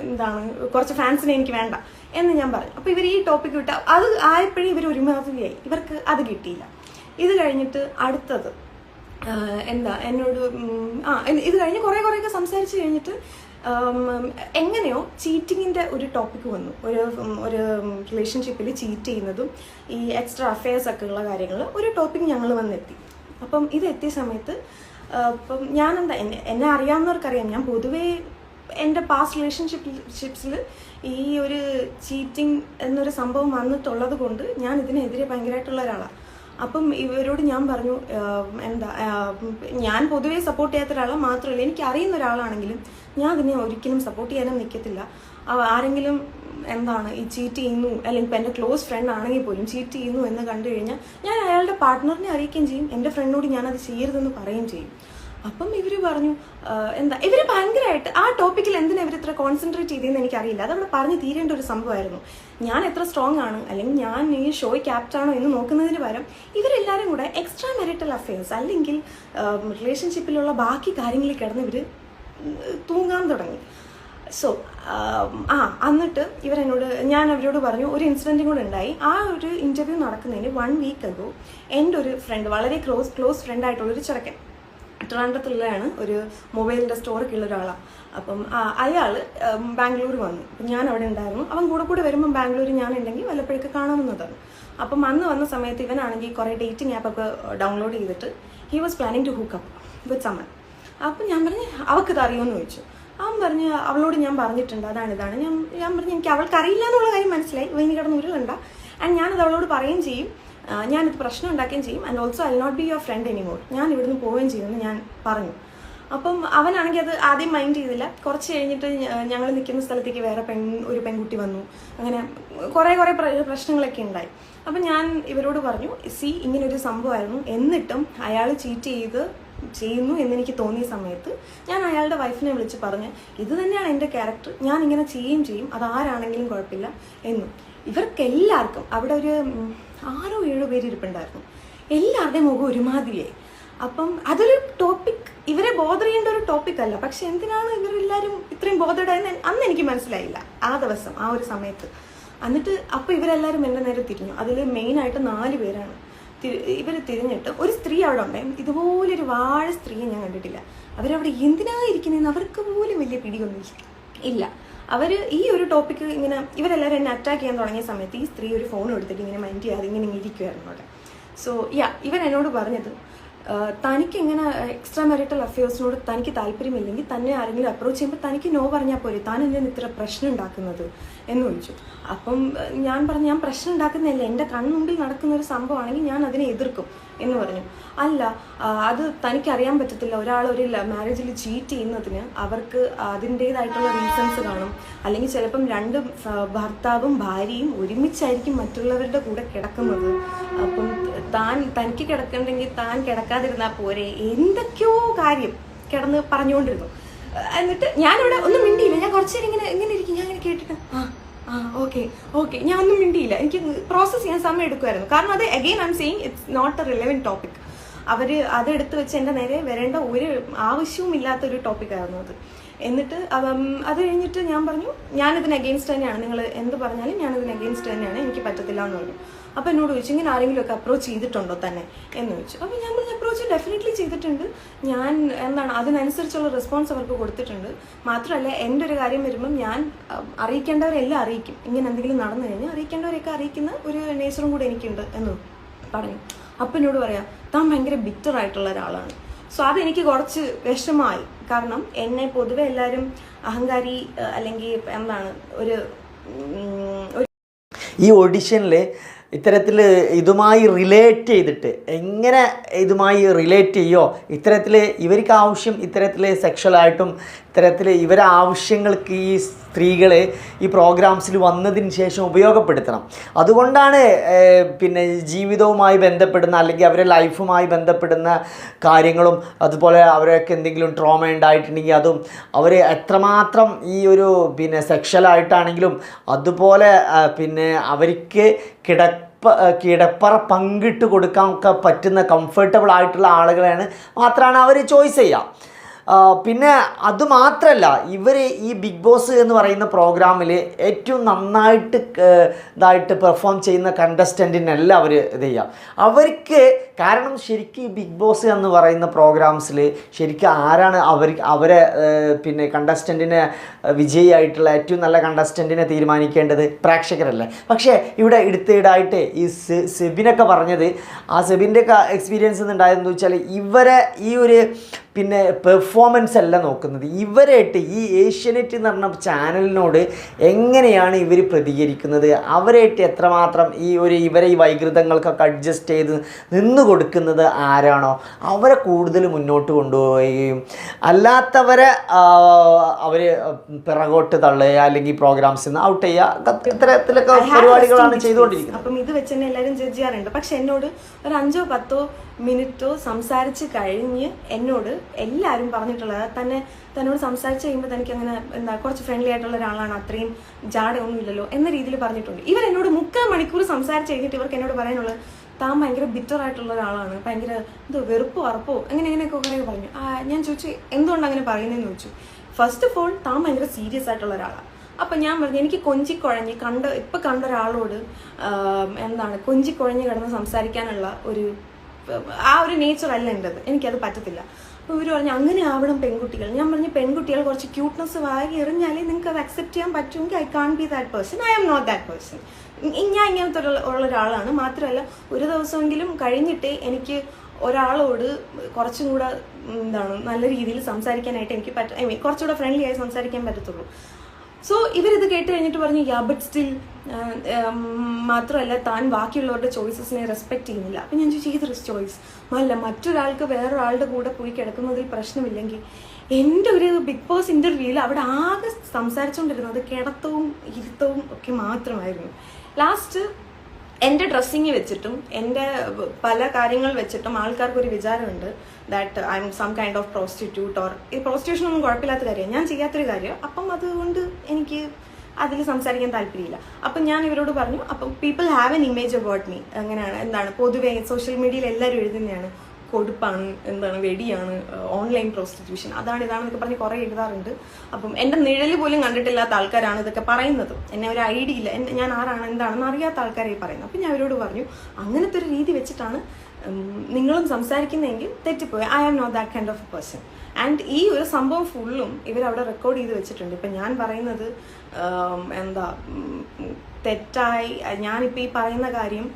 എന്താണ് കുറച്ച് ഫാൻസിനെ എനിക്ക് വേണ്ട എന്ന് ഞാൻ പറഞ്ഞു. അപ്പോൾ ഇവർ ഈ ടോപ്പിക് വിട്ട അത് ആയപ്പോഴും ഇവർ ഒരുമാതിരിയായി. ഇവർക്ക് അത് കിട്ടിയില്ല. ഇത് കഴിഞ്ഞിട്ട് അടുത്തത് എന്താ എന്നോട് ആ ഇത് കഴിഞ്ഞ് കുറേ കുറേയൊക്കെ സംസാരിച്ച് കഴിഞ്ഞിട്ട് എങ്ങനെയോ ചീറ്റിങ്ങിന്റെ ഒരു ടോപ്പിക്ക് വന്നു. ഒരു ഒരു റിലേഷൻഷിപ്പിൽ ചീറ്റ് ചെയ്യുന്നതും ഈ എക്സ്ട്രാ അഫെയർസ് ഒക്കെ ഉള്ള കാര്യങ്ങൾ ഒരു ടോപ്പിക് ഞങ്ങൾ വന്നെത്തി. അപ്പം ഇത് സമയത്ത് അപ്പം ഞാനെന്താ എന്നെ എന്നെ അറിയാവുന്നവർക്കറിയാം. ഞാൻ പൊതുവേ എന്റെ പാസ്റ്റ് റിലേഷൻഷിപ്പ് ഷിപ്സിൽ ഈ ഒരു ചീറ്റിംഗ് എന്നൊരു സംഭവം വന്നിട്ടുള്ളത് കൊണ്ട് ഞാൻ ഇതിനെതിരെ ഭയങ്കരമായിട്ടുള്ള ഒരാളാണ് അപ്പം ഇവരോട് ഞാൻ പറഞ്ഞു എന്താ ഞാൻ പൊതുവേ സപ്പോർട്ട് ചെയ്യാത്ത ഒരാളെ മാത്രമല്ല എനിക്ക് അറിയുന്ന ഒരാളാണെങ്കിലും ഞാൻ അതിനെ ഒരിക്കലും സപ്പോർട്ട് ചെയ്യാനും നിൽക്കത്തില്ല ആരെങ്കിലും എന്താണ് ഈ ചീറ്റ് ചെയ്യുന്നു അല്ലെങ്കിൽ ഇപ്പം എന്റെ ക്ലോസ് ഫ്രണ്ട് ആണെങ്കിൽ പോലും ചീറ്റ് ചെയ്യുന്നു എന്ന് കണ്ടു കഴിഞ്ഞാൽ ഞാൻ അയാളുടെ പാർട്ട്ണറിനെ അറിയിക്കുകയും ചെയ്യും. എന്റെ ഫ്രണ്ടിനോട് ഞാൻ അത് ചെയ്യരുതെന്ന് പറയുകയും ചെയ്യും. അപ്പം ഇവർ പറഞ്ഞു എന്താ ഇവർ ഭയങ്കരമായിട്ട് ആ ടോപ്പിക്കിൽ എന്തിനാ ഇവർ ഇത്ര കോൺസെൻട്രേറ്റ് ചെയ്തതെന്ന് എനിക്കറിയില്ല. അതവിടെ പറഞ്ഞു തീരേണ്ട ഒരു സംഭവമായിരുന്നു. ഞാൻ എത്ര സ്ട്രോങ് ആണ് അല്ലെങ്കിൽ ഞാൻ ഈ ഷോയ് ക്യാപ്റ്റാണോ എന്ന് നോക്കുന്നതിന് പകരം ഇവരെല്ലാവരും കൂടെ എക്സ്ട്രാ മെറിറ്റൽ അഫയേഴ്സ് അല്ലെങ്കിൽ റിലേഷൻഷിപ്പിലുള്ള ബാക്കി കാര്യങ്ങളിൽ കിടന്ന് ഇവർ തൂങ്ങാൻ തുടങ്ങി. സോ ആ എന്നിട്ട് ഇവരെന്നോട് ഞാൻ അവരോട് പറഞ്ഞു ഒരു ഇൻസിഡന്റും കൂടെ ഉണ്ടായി. ആ ഒരു ഇന്റർവ്യൂ നടക്കുന്നതിന് വൺ വീക്ക് അഗോ എന്റെ ഒരു ഫ്രണ്ട് വളരെ ക്ലോസ് ക്ലോസ് ഫ്രണ്ട് ആയിട്ടുള്ള ഒരു ചെറുക്കൻ ട്രിവാൻഡ്രത്തുള്ളതാണ് ഒരു മൊബൈലിന്റെ സ്റ്റോറൊക്കെ ഉള്ള ഒരാളാണ് അപ്പം അയാൾ ബാംഗ്ലൂർ വന്നു. ഞാൻ അവിടെ ഉണ്ടായിരുന്നു. അവൻ കൂടെ കൂടെ വരുമ്പം ബാംഗ്ലൂർ ഞാൻ ഉണ്ടെങ്കിൽ വല്ലപ്പോഴൊക്കെ കാണാമെന്നതാണ് അപ്പം അന്ന് വന്ന സമയത്ത് ഇവനാണെങ്കിൽ കുറേ ഡേറ്റിംഗ് ആപ്പൊക്കെ ഡൗൺലോഡ് ചെയ്തിട്ട് he was planning to hook up with someone അപ്പം ഞാൻ പറഞ്ഞു അവൾക്കത് അറിയുമെന്ന് ചോദിച്ചു. അവൻ പറഞ്ഞ് അവളോട് ഞാൻ പറഞ്ഞിട്ടുണ്ട് അതാണ് ഇതാണ്. ഞാൻ ഞാൻ പറഞ്ഞു എനിക്ക് അവൾക്ക് അറിയില്ല എന്നുള്ള കാര്യം മനസ്സിലായി. ഇനി കിടന്ന് ഉരുളണ്ട ആൻഡ് ഞാനത് അവളോട് പറയുകയും ചെയ്യും. ഞാനിത് പ്രശ്നം ഉണ്ടാക്കുകയും ചെയ്യും. And also I not be your friend anymore ഞാൻ ഇവിടുന്ന് പോവുകയും ചെയ്യുമെന്ന് ഞാൻ പറഞ്ഞു. അപ്പം അവനാണെങ്കിൽ അത് ആദ്യം മൈൻഡ് ചെയ്തില്ല. കുറച്ച് കഴിഞ്ഞിട്ട് ഞങ്ങൾ നിൽക്കുന്ന സ്ഥലത്തേക്ക് വേറെ പെൺ ഒരു പെൺകുട്ടി വന്നു. അങ്ങനെ കുറേ കുറേ പ്രശ്നങ്ങളൊക്കെ ഉണ്ടായി. അപ്പം ഞാൻ ഇവരോട് പറഞ്ഞു സി ഇങ്ങനൊരു സംഭവമായിരുന്നു. എന്നിട്ടും അയാൾ ചീറ്റ് ചെയ്ത് ചെയ്യുന്നു എന്നെനിക്ക് തോന്നിയ സമയത്ത് ഞാൻ അയാളുടെ വൈഫിനെ വിളിച്ച് പറഞ്ഞ് ഇത് തന്നെയാണ് എന്റെ ക്യാരക്ടർ ഞാൻ ഇങ്ങനെ ചെയ്യുകയും ചെയ്യും. അത് ആരാണെങ്കിലും കുഴപ്പമില്ല എന്നും. ഇവർക്കെല്ലാവർക്കും അവിടെ ഒരു ആറോ ഏഴോ പേര് ഇരിപ്പുണ്ടായിരുന്നു. എല്ലാവരുടെയും മുഖം ഒരുമാതിരിയായി. അപ്പം അതൊരു ടോപ്പിക് ഇവരെ ബോധർ ചെയ്യേണ്ട ഒരു ടോപ്പിക് അല്ല. പക്ഷെ എന്തിനാണ് ഇവരെല്ലാവരും ഇത്രയും ബോധർഡായെന്ന് അന്ന് എനിക്ക് മനസ്സിലായില്ല. ആ ദിവസം ആ ഒരു സമയത്ത്. എന്നിട്ട് അപ്പോൾ ഇവരെല്ലാവരും എന്റെ നേരെ തിരിഞ്ഞു. അതിൽ മെയിനായിട്ട് നാല് പേരാണ്. ഇവർ തിരിഞ്ഞിട്ട് ഒരു സ്ത്രീ അവിടെ ഉണ്ടായിരുന്നു ഇതുപോലൊരു വാഴ സ്ത്രീയെ ഞാൻ കണ്ടിട്ടില്ല. അവരവിടെ എന്തിനാ ഇരിക്കുന്നതെന്ന് അവർക്ക് പോലും വലിയ പിടിയൊന്നും ഇല്ല. അവർ ഈ ഒരു ടോപ്പിക്ക് ഇങ്ങനെ ഇവരെല്ലാവരും എന്നെ അറ്റാക്ക് ചെയ്യാൻ തുടങ്ങിയ സമയത്ത് ഈ സ്ത്രീ ഒരു ഫോൺ എടുത്തിട്ട് ഇങ്ങനെ മൈൻഡ് ചെയ്യാതെ ഇങ്ങനെ ഇരിക്കുമായിരുന്നു അവിടെ. സോ യാ ഇവൻ എന്നോട് പറഞ്ഞത് തനിക്ക് ഇങ്ങനെ എക്സ്ട്രാ മാരിറ്റൽ അഫയേഴ്സിനോട് തനിക്ക് താല്പര്യമില്ലെങ്കിൽ തന്നെ ആരെങ്കിലും അപ്രോച്ച് ചെയ്യുമ്പോൾ തനിക്ക് നോ പറഞ്ഞാൽ പോരെ. താൻ എന്തിനാണ് ഇത്ര പ്രശ്നം ഉണ്ടാക്കുന്നത്? എന്ന് ചോദിച്ചു. അപ്പം ഞാൻ പറഞ്ഞു ഞാൻ പ്രശ്നം ഉണ്ടാക്കുന്നില്ല എന്റെ കൺമുമ്പിൽ നടക്കുന്ന ഒരു സംഭവമാണെങ്കിൽ ഞാൻ അതിനെ എതിർക്കും. എന്ന് പറഞ്ഞു. അല്ല അത് തനിക്കറിയാൻ പറ്റത്തില്ല. ഒരാൾ ഒരു മാരേജിൽ ചീറ്റ് ചെയ്യുന്നതിന് അവർക്ക് അതിന്റേതായിട്ടുള്ള റീസൺസ് കാണും. അല്ലെങ്കിൽ ചിലപ്പം രണ്ട് ഭർത്താവും ഭാര്യയും ഒരുമിച്ചായിരിക്കും മറ്റുള്ളവരുടെ കൂടെ കിടക്കുന്നത്. അപ്പം താൻ തനിക്ക് കിടക്കണ്ടെങ്കിൽ താൻ കിടക്കാതിരുന്നാൽ പോരെ. എന്തൊക്കെയോ കാര്യം കിടന്ന് പറഞ്ഞുകൊണ്ടിരുന്നു. എന്നിട്ട് ഞാനിവിടെ ഒന്നും മിണ്ടിയില്ല. ഞാൻ കുറച്ച് നേരം ഇങ്ങനെ ഇങ്ങനെ ഇരിക്കും. ഞാൻ ഇങ്ങനെ കേട്ടിട്ട് ആ ആ ഓക്കെ ഓക്കെ. ഞാൻ ഒന്നും മിണ്ടിയില്ല. എനിക്ക് പ്രോസസ്സ് ചെയ്യാൻ സമയം എടുക്കുമായിരുന്നു. കാരണം അത് again I'm saying it's not a relevant topic അവർ അതെടുത്ത് വെച്ച് എന്റെ നേരെ വരേണ്ട ഒരു ആവശ്യവും ഇല്ലാത്തൊരു ടോപ്പിക്കായിരുന്നു അത്. എന്നിട്ട് അത് കഴിഞ്ഞിട്ട് ഞാൻ പറഞ്ഞു ഞാനിതിന് അഗെയിൻസ്റ്റ് തന്നെയാണ്. നിങ്ങൾ എന്ത് പറഞ്ഞാലും ഞാനിതിന് അഗെയിൻസ്റ്റ് തന്നെയാണ്. എനിക്ക് പറ്റത്തില്ല എന്ന് പറഞ്ഞു. അപ്പോൾ എന്നോട് ചോദിച്ചു ഇങ്ങനെ ആരെങ്കിലുമൊക്കെ അപ്രോച്ച് ചെയ്തിട്ടുണ്ടോ തന്നെ? എന്ന് ചോദിച്ചു. അപ്പോൾ ഞാൻ പറഞ്ഞു അപ്രോച്ച് ഡെഫിനറ്റ്ലി ചെയ്തിട്ടുണ്ട്. ഞാൻ എന്താണ് അതിനനുസരിച്ചുള്ള റെസ്പോൺസ് അവർക്ക് കൊടുത്തിട്ടുണ്ട്. മാത്രമല്ല എന്റെ ഒരു കാര്യം വരുമ്പം ഞാൻ അറിയിക്കേണ്ടവരെല്ലാം അറിയിക്കും. ഇങ്ങനെ എന്തെങ്കിലും നടന്നു കഴിഞ്ഞാൽ അറിയിക്കേണ്ടവരെയൊക്കെ അറിയിക്കുന്ന ഒരു നേച്ചറും കൂടെ എനിക്കുണ്ട് എന്ന് പറഞ്ഞു. അപ്പം എന്നോട് പറയാം താൻ ഭയങ്കര ബിറ്റർ ആയിട്ടുള്ള ഒരാളാണ്. സോ അതെനിക്ക് കുറച്ച് വിഷമമായി. കാരണം എന്നെ പൊതുവെ എല്ലാവരും അഹങ്കാരി അഹ്, അല്ലെങ്കിൽ എന്താണ് ഒരു ഈ ഓഡിഷനിൽ ഇത്തരത്തിൽ ഇതുമായി റിലേറ്റ് ചെയ്തിട്ട് എങ്ങനെ ഇതുമായി റിലേറ്റ് ചെയ്യോ? ഇത്തരത്തിൽ ഇവർക്ക് ആവശ്യം ഇത്തരത്തിൽ സെക്ഷലായിട്ടും ഇത്തരത്തിൽ ഇവരെ ആവശ്യങ്ങൾക്ക് ഈ സ്ത്രീകളെ ഈ പ്രോഗ്രാംസിൽ വന്നതിന് ശേഷം ഉപയോഗപ്പെടുത്തണം. അതുകൊണ്ടാണ് പിന്നെ ജീവിതവുമായി ബന്ധപ്പെടുന്ന അല്ലെങ്കിൽ അവരെ ലൈഫുമായി ബന്ധപ്പെടുന്ന കാര്യങ്ങളും അതുപോലെ അവരൊക്കെ എന്തെങ്കിലും ട്രോമ ഉണ്ടായിട്ടുണ്ടെങ്കിൽ അതും അവർ എത്രമാത്രം ഈ ഒരു പിന്നെ സെക്ഷലായിട്ടാണെങ്കിലും അതുപോലെ പിന്നെ അവർക്ക് കിട കിടപ്പറ പങ്കിട്ട് കൊടുക്കാൻ ഒക്കെ പറ്റുന്ന കംഫർട്ടബിൾ ആയിട്ടുള്ള ആളുകളെയാണ് മാത്രമാണ് അവർ ചോയ്സ് ചെയ്യുക. പിന്നെ അതുമാത്രല്ല ഇവർ ഈ ബിഗ് ബോസ് എന്ന് പറയുന്ന പ്രോഗ്രാമിൽ ഏറ്റവും നന്നായിട്ട് ഇതായിട്ട് പെർഫോം ചെയ്യുന്ന കണ്ടസ്റ്റന്റിനെല്ലാം അവർ ഇത് ചെയ്യുക അവർക്ക് കാരണം ശരിക്കും ഈ ബിഗ് ബോസ് എന്ന് പറയുന്ന പ്രോഗ്രാംസിൽ ശരിക്കും ആരാണ് അവർ അവരെ പിന്നെ കണ്ടസ്റ്റന്റിനെ വിജയിയായിട്ടുള്ള ഏറ്റവും നല്ല കണ്ടസ്റ്റന്റിനെ തീരുമാനിക്കേണ്ടത് പ്രേക്ഷകരല്ലേ? പക്ഷേ ഇവിടെ എടുത്തിടായിട്ട് ഈ സെബിനൊക്കെ പറഞ്ഞത് ആ സെബിന്റെ എക്സ്പീരിയൻസ് ഉണ്ടായതെന്ന് വെച്ചാൽ ഇവരെ ഈ ഒരു പിന്നെ പെർഫോമൻസ് അല്ല നോക്കുന്നത്. ഇവരായിട്ട് ഈ ഏഷ്യനെറ്റ് എന്ന് പറഞ്ഞ ചാനലിനോട് എങ്ങനെയാണ് ഇവർ പ്രതികരിക്കുന്നത്? അവരായിട്ട് എത്രമാത്രം ഈ ഒരു ഇവരെ ഈ വൈകൃതങ്ങൾക്കൊക്കെ അഡ്ജസ്റ്റ് ചെയ്ത് നിന്ന് കൊടുക്കുന്നത് ആരാണോ? അവരെ കൂടുതൽ മുന്നോട്ട് കൊണ്ടുപോവുകയും അല്ലാത്തവരെ അവർ പിറകോട്ട് തള്ളുക അല്ലെങ്കിൽ പ്രോഗ്രാംസിൽ നിന്ന് ഔട്ട് ചെയ്യുക. ഇത്തരത്തിലൊക്കെ പരിപാടികളാണ് ചെയ്തുകൊണ്ടിരിക്കുന്നത്. അപ്പം ഇത് വെച്ച് തന്നെ എല്ലാവരും ജഡ്ജ് ചെയ്യാറുണ്ട്. പക്ഷെ എന്നോട് ഒരു അഞ്ചോ പത്തോ മിനിറ്റോ സംസാരിച്ച് കഴിഞ്ഞ് എന്നോട് എല്ലാവരും പറഞ്ഞിട്ടുള്ളത് തന്നെ തന്നോട് സംസാരിച്ച് കഴിയുമ്പോൾ തനിക്ക് അങ്ങനെ എന്താ കുറച്ച് ഫ്രണ്ട്ലി ആയിട്ടുള്ള ഒരാളാണ് അത്രയും ജാടയൊന്നുമില്ലല്ലോ എന്ന രീതിയിൽ പറഞ്ഞിട്ടുണ്ട്. ഇവർ എന്നോട് മുക്കാൽ മണിക്കൂർ സംസാരിച്ച് കഴിഞ്ഞിട്ട് ഇവർക്ക് എന്നോട് പറയാനുള്ളത് താൻ ഭയങ്കര ബിറ്റർ ആയിട്ടുള്ള ഒരാളാണ്. ഭയങ്കര എന്തോ വെറുപ്പോ അറപ്പോ അങ്ങനെ അങ്ങനെയൊക്കെ കുറേ പറഞ്ഞു. ഞാൻ ചോദിച്ചു എന്തുകൊണ്ട് അങ്ങനെ പറയുന്നതെന്ന് ചോദിച്ചു. ഫസ്റ്റ് ഓഫ് ഓൾ താൻ ഭയങ്കര സീരിയസ് ആയിട്ടുള്ള ഒരാളാണ് അപ്പം ഞാൻ പറഞ്ഞു എനിക്ക് കൊഞ്ചിക്കുഴഞ്ഞ് കണ്ട ഇപ്പം കണ്ട ഒരാളോട് എന്താണ് എന്താണ് കൊഞ്ചിക്കുഴഞ്ഞ് കിടന്ന് സംസാരിക്കാനുള്ള ഒരു ആ ഒരു നേച്ചർ അല്ല എന്റെത് എനിക്കത് പറ്റത്തില്ല. അപ്പോൾ ഇവർ പറഞ്ഞു അങ്ങനെ ആവണം പെൺകുട്ടികൾ. ഞാൻ പറഞ്ഞു പെൺകുട്ടികൾ കുറച്ച് ക്യൂട്ട്നെസ് വാരി എറിഞ്ഞാലേ നിങ്ങൾക്ക് അത് അക്സെപ്റ്റ് ചെയ്യാൻ പറ്റുമെങ്കിൽ I can be that person I am not that person ഞാൻ ഇങ്ങനത്തെ ഉള്ള ഒരാളാണ് മാത്രമല്ല ഒരു ദിവസമെങ്കിലും കഴിഞ്ഞിട്ടേ എനിക്ക് ഒരാളോട് കുറച്ചും കൂടെ എന്താണ് നല്ല രീതിയിൽ സംസാരിക്കാനായിട്ട് എനിക്ക് പറ്റ ഐ മീൻ കുറച്ചുകൂടെ ഫ്രണ്ട്ലി ആയി സംസാരിക്കാൻ പറ്റത്തുള്ളൂ. സോ ഇവരിത് കേട്ട് കഴിഞ്ഞിട്ട് പറഞ്ഞു യാ ബട്ട് സ്റ്റിൽ മാത്രമല്ല താൻ ബാക്കിയുള്ളവരുടെ ചോയ്സസിനെ റെസ്പെക്ട് ചെയ്യുന്നില്ല. അപ്പം ഞാൻ ചോദിച്ചു ഏത് ചോയ്സ് അല്ല മറ്റൊരാൾക്ക് വേറൊരാളുടെ കൂടെ പോയി കിടക്കുന്നതിൽ പ്രശ്നമില്ലെങ്കിൽ എന്റെ ഒരു ബിഗ് ബോസ് ഇന്റർവ്യൂവിൽ അവിടെ ആകെ സംസാരിച്ചുകൊണ്ടിരുന്നത് കിടത്തവും ഇരുത്തവും ഒക്കെ മാത്രമായിരുന്നു. ലാസ്റ്റ് എന്റെ ഡ്രസ്സിങ് വെച്ചിട്ടും എന്റെ പല കാര്യങ്ങൾ വെച്ചിട്ടും ആൾക്കാർക്ക് ഒരു വിചാരമുണ്ട് that I'm some kind of prostitute or ഈ പ്രോസ്റ്റിറ്റ്യൂഷൻ ഒന്നും കുഴപ്പമില്ലാത്ത കാര്യമാണ്. ഞാൻ ചെയ്യാത്തൊരു കാര്യം അപ്പം അതുകൊണ്ട് എനിക്ക് അതിൽ സംസാരിക്കാൻ താല്പര്യമില്ല. അപ്പം ഞാൻ ഇവരോട് പറഞ്ഞു അപ്പം people have an image about me അങ്ങനെയാണ് എന്താണ് പൊതുവേ സോഷ്യൽ മീഡിയയിൽ എല്ലാവരും എഴുതുന്നതാണ്. കൊടുപ്പാണ് എന്താണ് വെടിയാണ് ഓൺലൈൻ പ്രോസ്റ്റിറ്റ്യൂഷൻ അതാണ് ഇതാണെന്നൊക്കെ പറഞ്ഞ് കുറേ എഴുതാറുണ്ട്. അപ്പം എന്റെ നിഴൽ പോലും കണ്ടിട്ടില്ലാത്ത ആൾക്കാരാണ് ഇതൊക്കെ പറയുന്നത്. എന്നെ ഒരു ഐഡിയ ഇല്ല. ഞാൻ ആരാണ് എന്താണെന്ന് അറിയാത്ത ആൾക്കാരെ പറയുന്നത്. അപ്പം ഞാൻ അവരോട് പറഞ്ഞു അങ്ങനത്തെ ഒരു രീതി വെച്ചിട്ടാണ് നിങ്ങളും സംസാരിക്കുന്നതെങ്കിൽ തെറ്റിപ്പോയി. I am not that kind of a person and ഈ ഒരു സംഭവം ഫുള്ളും ഇവരവിടെ റെക്കോർഡ് ചെയ്ത് വെച്ചിട്ടുണ്ട്. ഇപ്പം ഞാൻ പറയുന്നത് എന്താ തെറ്റായി ഞാനിപ്പോൾ ഈ പറയുന്ന കാര്യം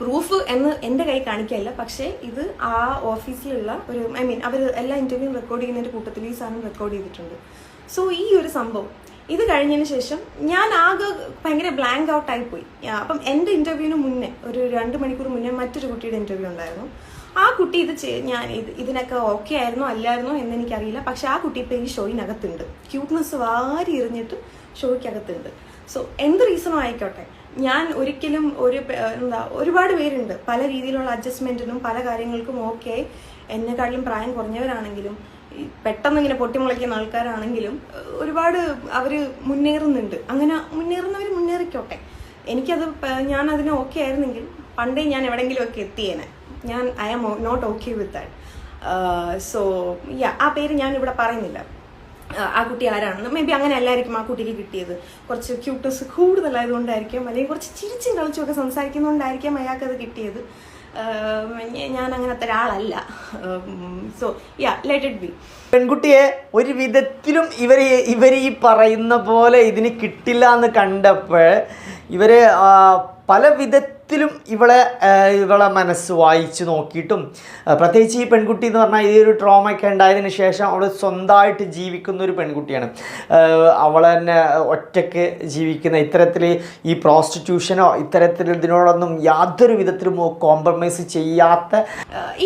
പ്രൂഫ് എന്ന് എന്റെ കൈ കാണിക്കല്ല പക്ഷേ ഇത് ആ ഓഫീസിലുള്ള ഒരു ഐ മീൻ അവർ എല്ലാ ഇന്റർവ്യൂവും റെക്കോർഡ് ചെയ്യുന്നതിന്റെ കൂട്ടത്തിൽ ഈ സാധനം റെക്കോർഡ് ചെയ്തിട്ടുണ്ട്. സോ ഈ ഒരു സംഭവം ഇത് കഴിഞ്ഞതിന് ശേഷം ഞാൻ ആകെ ഭയങ്കര ബ്ലാങ്ക് ഔട്ടായി പോയി അപ്പം എന്റെ ഇന്റർവ്യൂവിന് മുന്നേ ഒരു രണ്ട് മണിക്കൂർ മുന്നേ മറ്റൊരു കുട്ടിയുടെ ഇന്റർവ്യൂ ഉണ്ടായിരുന്നു. ആ കുട്ടി ഇത് ഞാൻ ഇത് ഇതിനൊക്കെ ഓക്കെ ആയിരുന്നോ അല്ലായിരുന്നോ എന്ന് എനിക്കറിയില്ല. പക്ഷെ ആ കുട്ടി ഇപ്പോൾ ഈ ഷോയിനകത്തുണ്ട്. ക്യൂട്ട്നെസ് വാരി എറിഞ്ഞിട്ട് ഷോയ്ക്കകത്തുണ്ട്. സോ എന്ത് റീസണോ ആയിക്കോട്ടെ. ഞാൻ ഒരിക്കലും ഒരു എന്താ ഒരുപാട് പേരുണ്ട്. പല രീതിയിലുള്ള അഡ്ജസ്റ്റ്മെന്റിനും പല കാര്യങ്ങൾക്കും ഓക്കെ എന്നെക്കാട്ടിലും പ്രായം കുറഞ്ഞവരാണെങ്കിലും പെട്ടെന്ന് ഇങ്ങനെ പൊട്ടിമുളയ്ക്കുന്ന ആൾക്കാരാണെങ്കിലും ഒരുപാട് അവർ മുന്നേറുന്നുണ്ട്. അങ്ങനെ മുന്നേറുന്നവർ മുന്നേറിക്കോട്ടെ. എനിക്കത് ഞാൻ അതിന് ഓക്കെ ആയിരുന്നെങ്കിൽ പണ്ടേ ഞാൻ എവിടെയെങ്കിലും ഒക്കെ എത്തിയേനെ. ഞാൻ I am not okay with that so yeah ആ പേര് ഞാൻ ഇവിടെ പറയുന്നില്ല. ആ, കുട്ടി ആരാണെന്ന്. മേ ബി അങ്ങനെ അല്ലായിരിക്കും ആ കുട്ടിക്ക് കിട്ടിയത്. കുറച്ച് ക്യൂട്ട്നസ് കൂടുതലായതുകൊണ്ടായിരിക്കാം. അല്ലെങ്കിൽ കുറച്ച് ചിരിച്ചും സംസാരിക്കുന്നതുകൊണ്ടായിരിക്കാം അയാൾക്ക് അത് കിട്ടിയത്. ഞാൻ അങ്ങനത്തെ ഒരാളല്ല so yeah let it be പെൺകുട്ടിയെ ഒരു വിധത്തിലും ഇവർ ഇവർ ഈ പറയുന്ന പോലെ ഇതിന് കിട്ടില്ല എന്ന് കണ്ടപ്പോൾ ഇവർ പല വിധത്തിലും ഇവളെ ഇവളെ മനസ്സ് വായിച്ച് നോക്കിയിട്ടും പ്രത്യേകിച്ച് ഈ പെൺകുട്ടി എന്ന് പറഞ്ഞാൽ ഈ ഒരു ട്രോമയൊക്കെ ഉണ്ടായതിന് ശേഷം അവൾ സ്വന്തമായിട്ട് ജീവിക്കുന്ന ഒരു പെൺകുട്ടിയാണ്. അവൾ തന്നെ ഒറ്റയ്ക്ക് ജീവിക്കുന്ന ഇത്തരത്തിൽ ഈ പ്രോസ്റ്റിറ്റ്യൂഷനോ ഇത്തരത്തിൽ ഇതിനോടൊന്നും യാതൊരു വിധത്തിലും കോംപ്രമൈസ് ചെയ്യാത്ത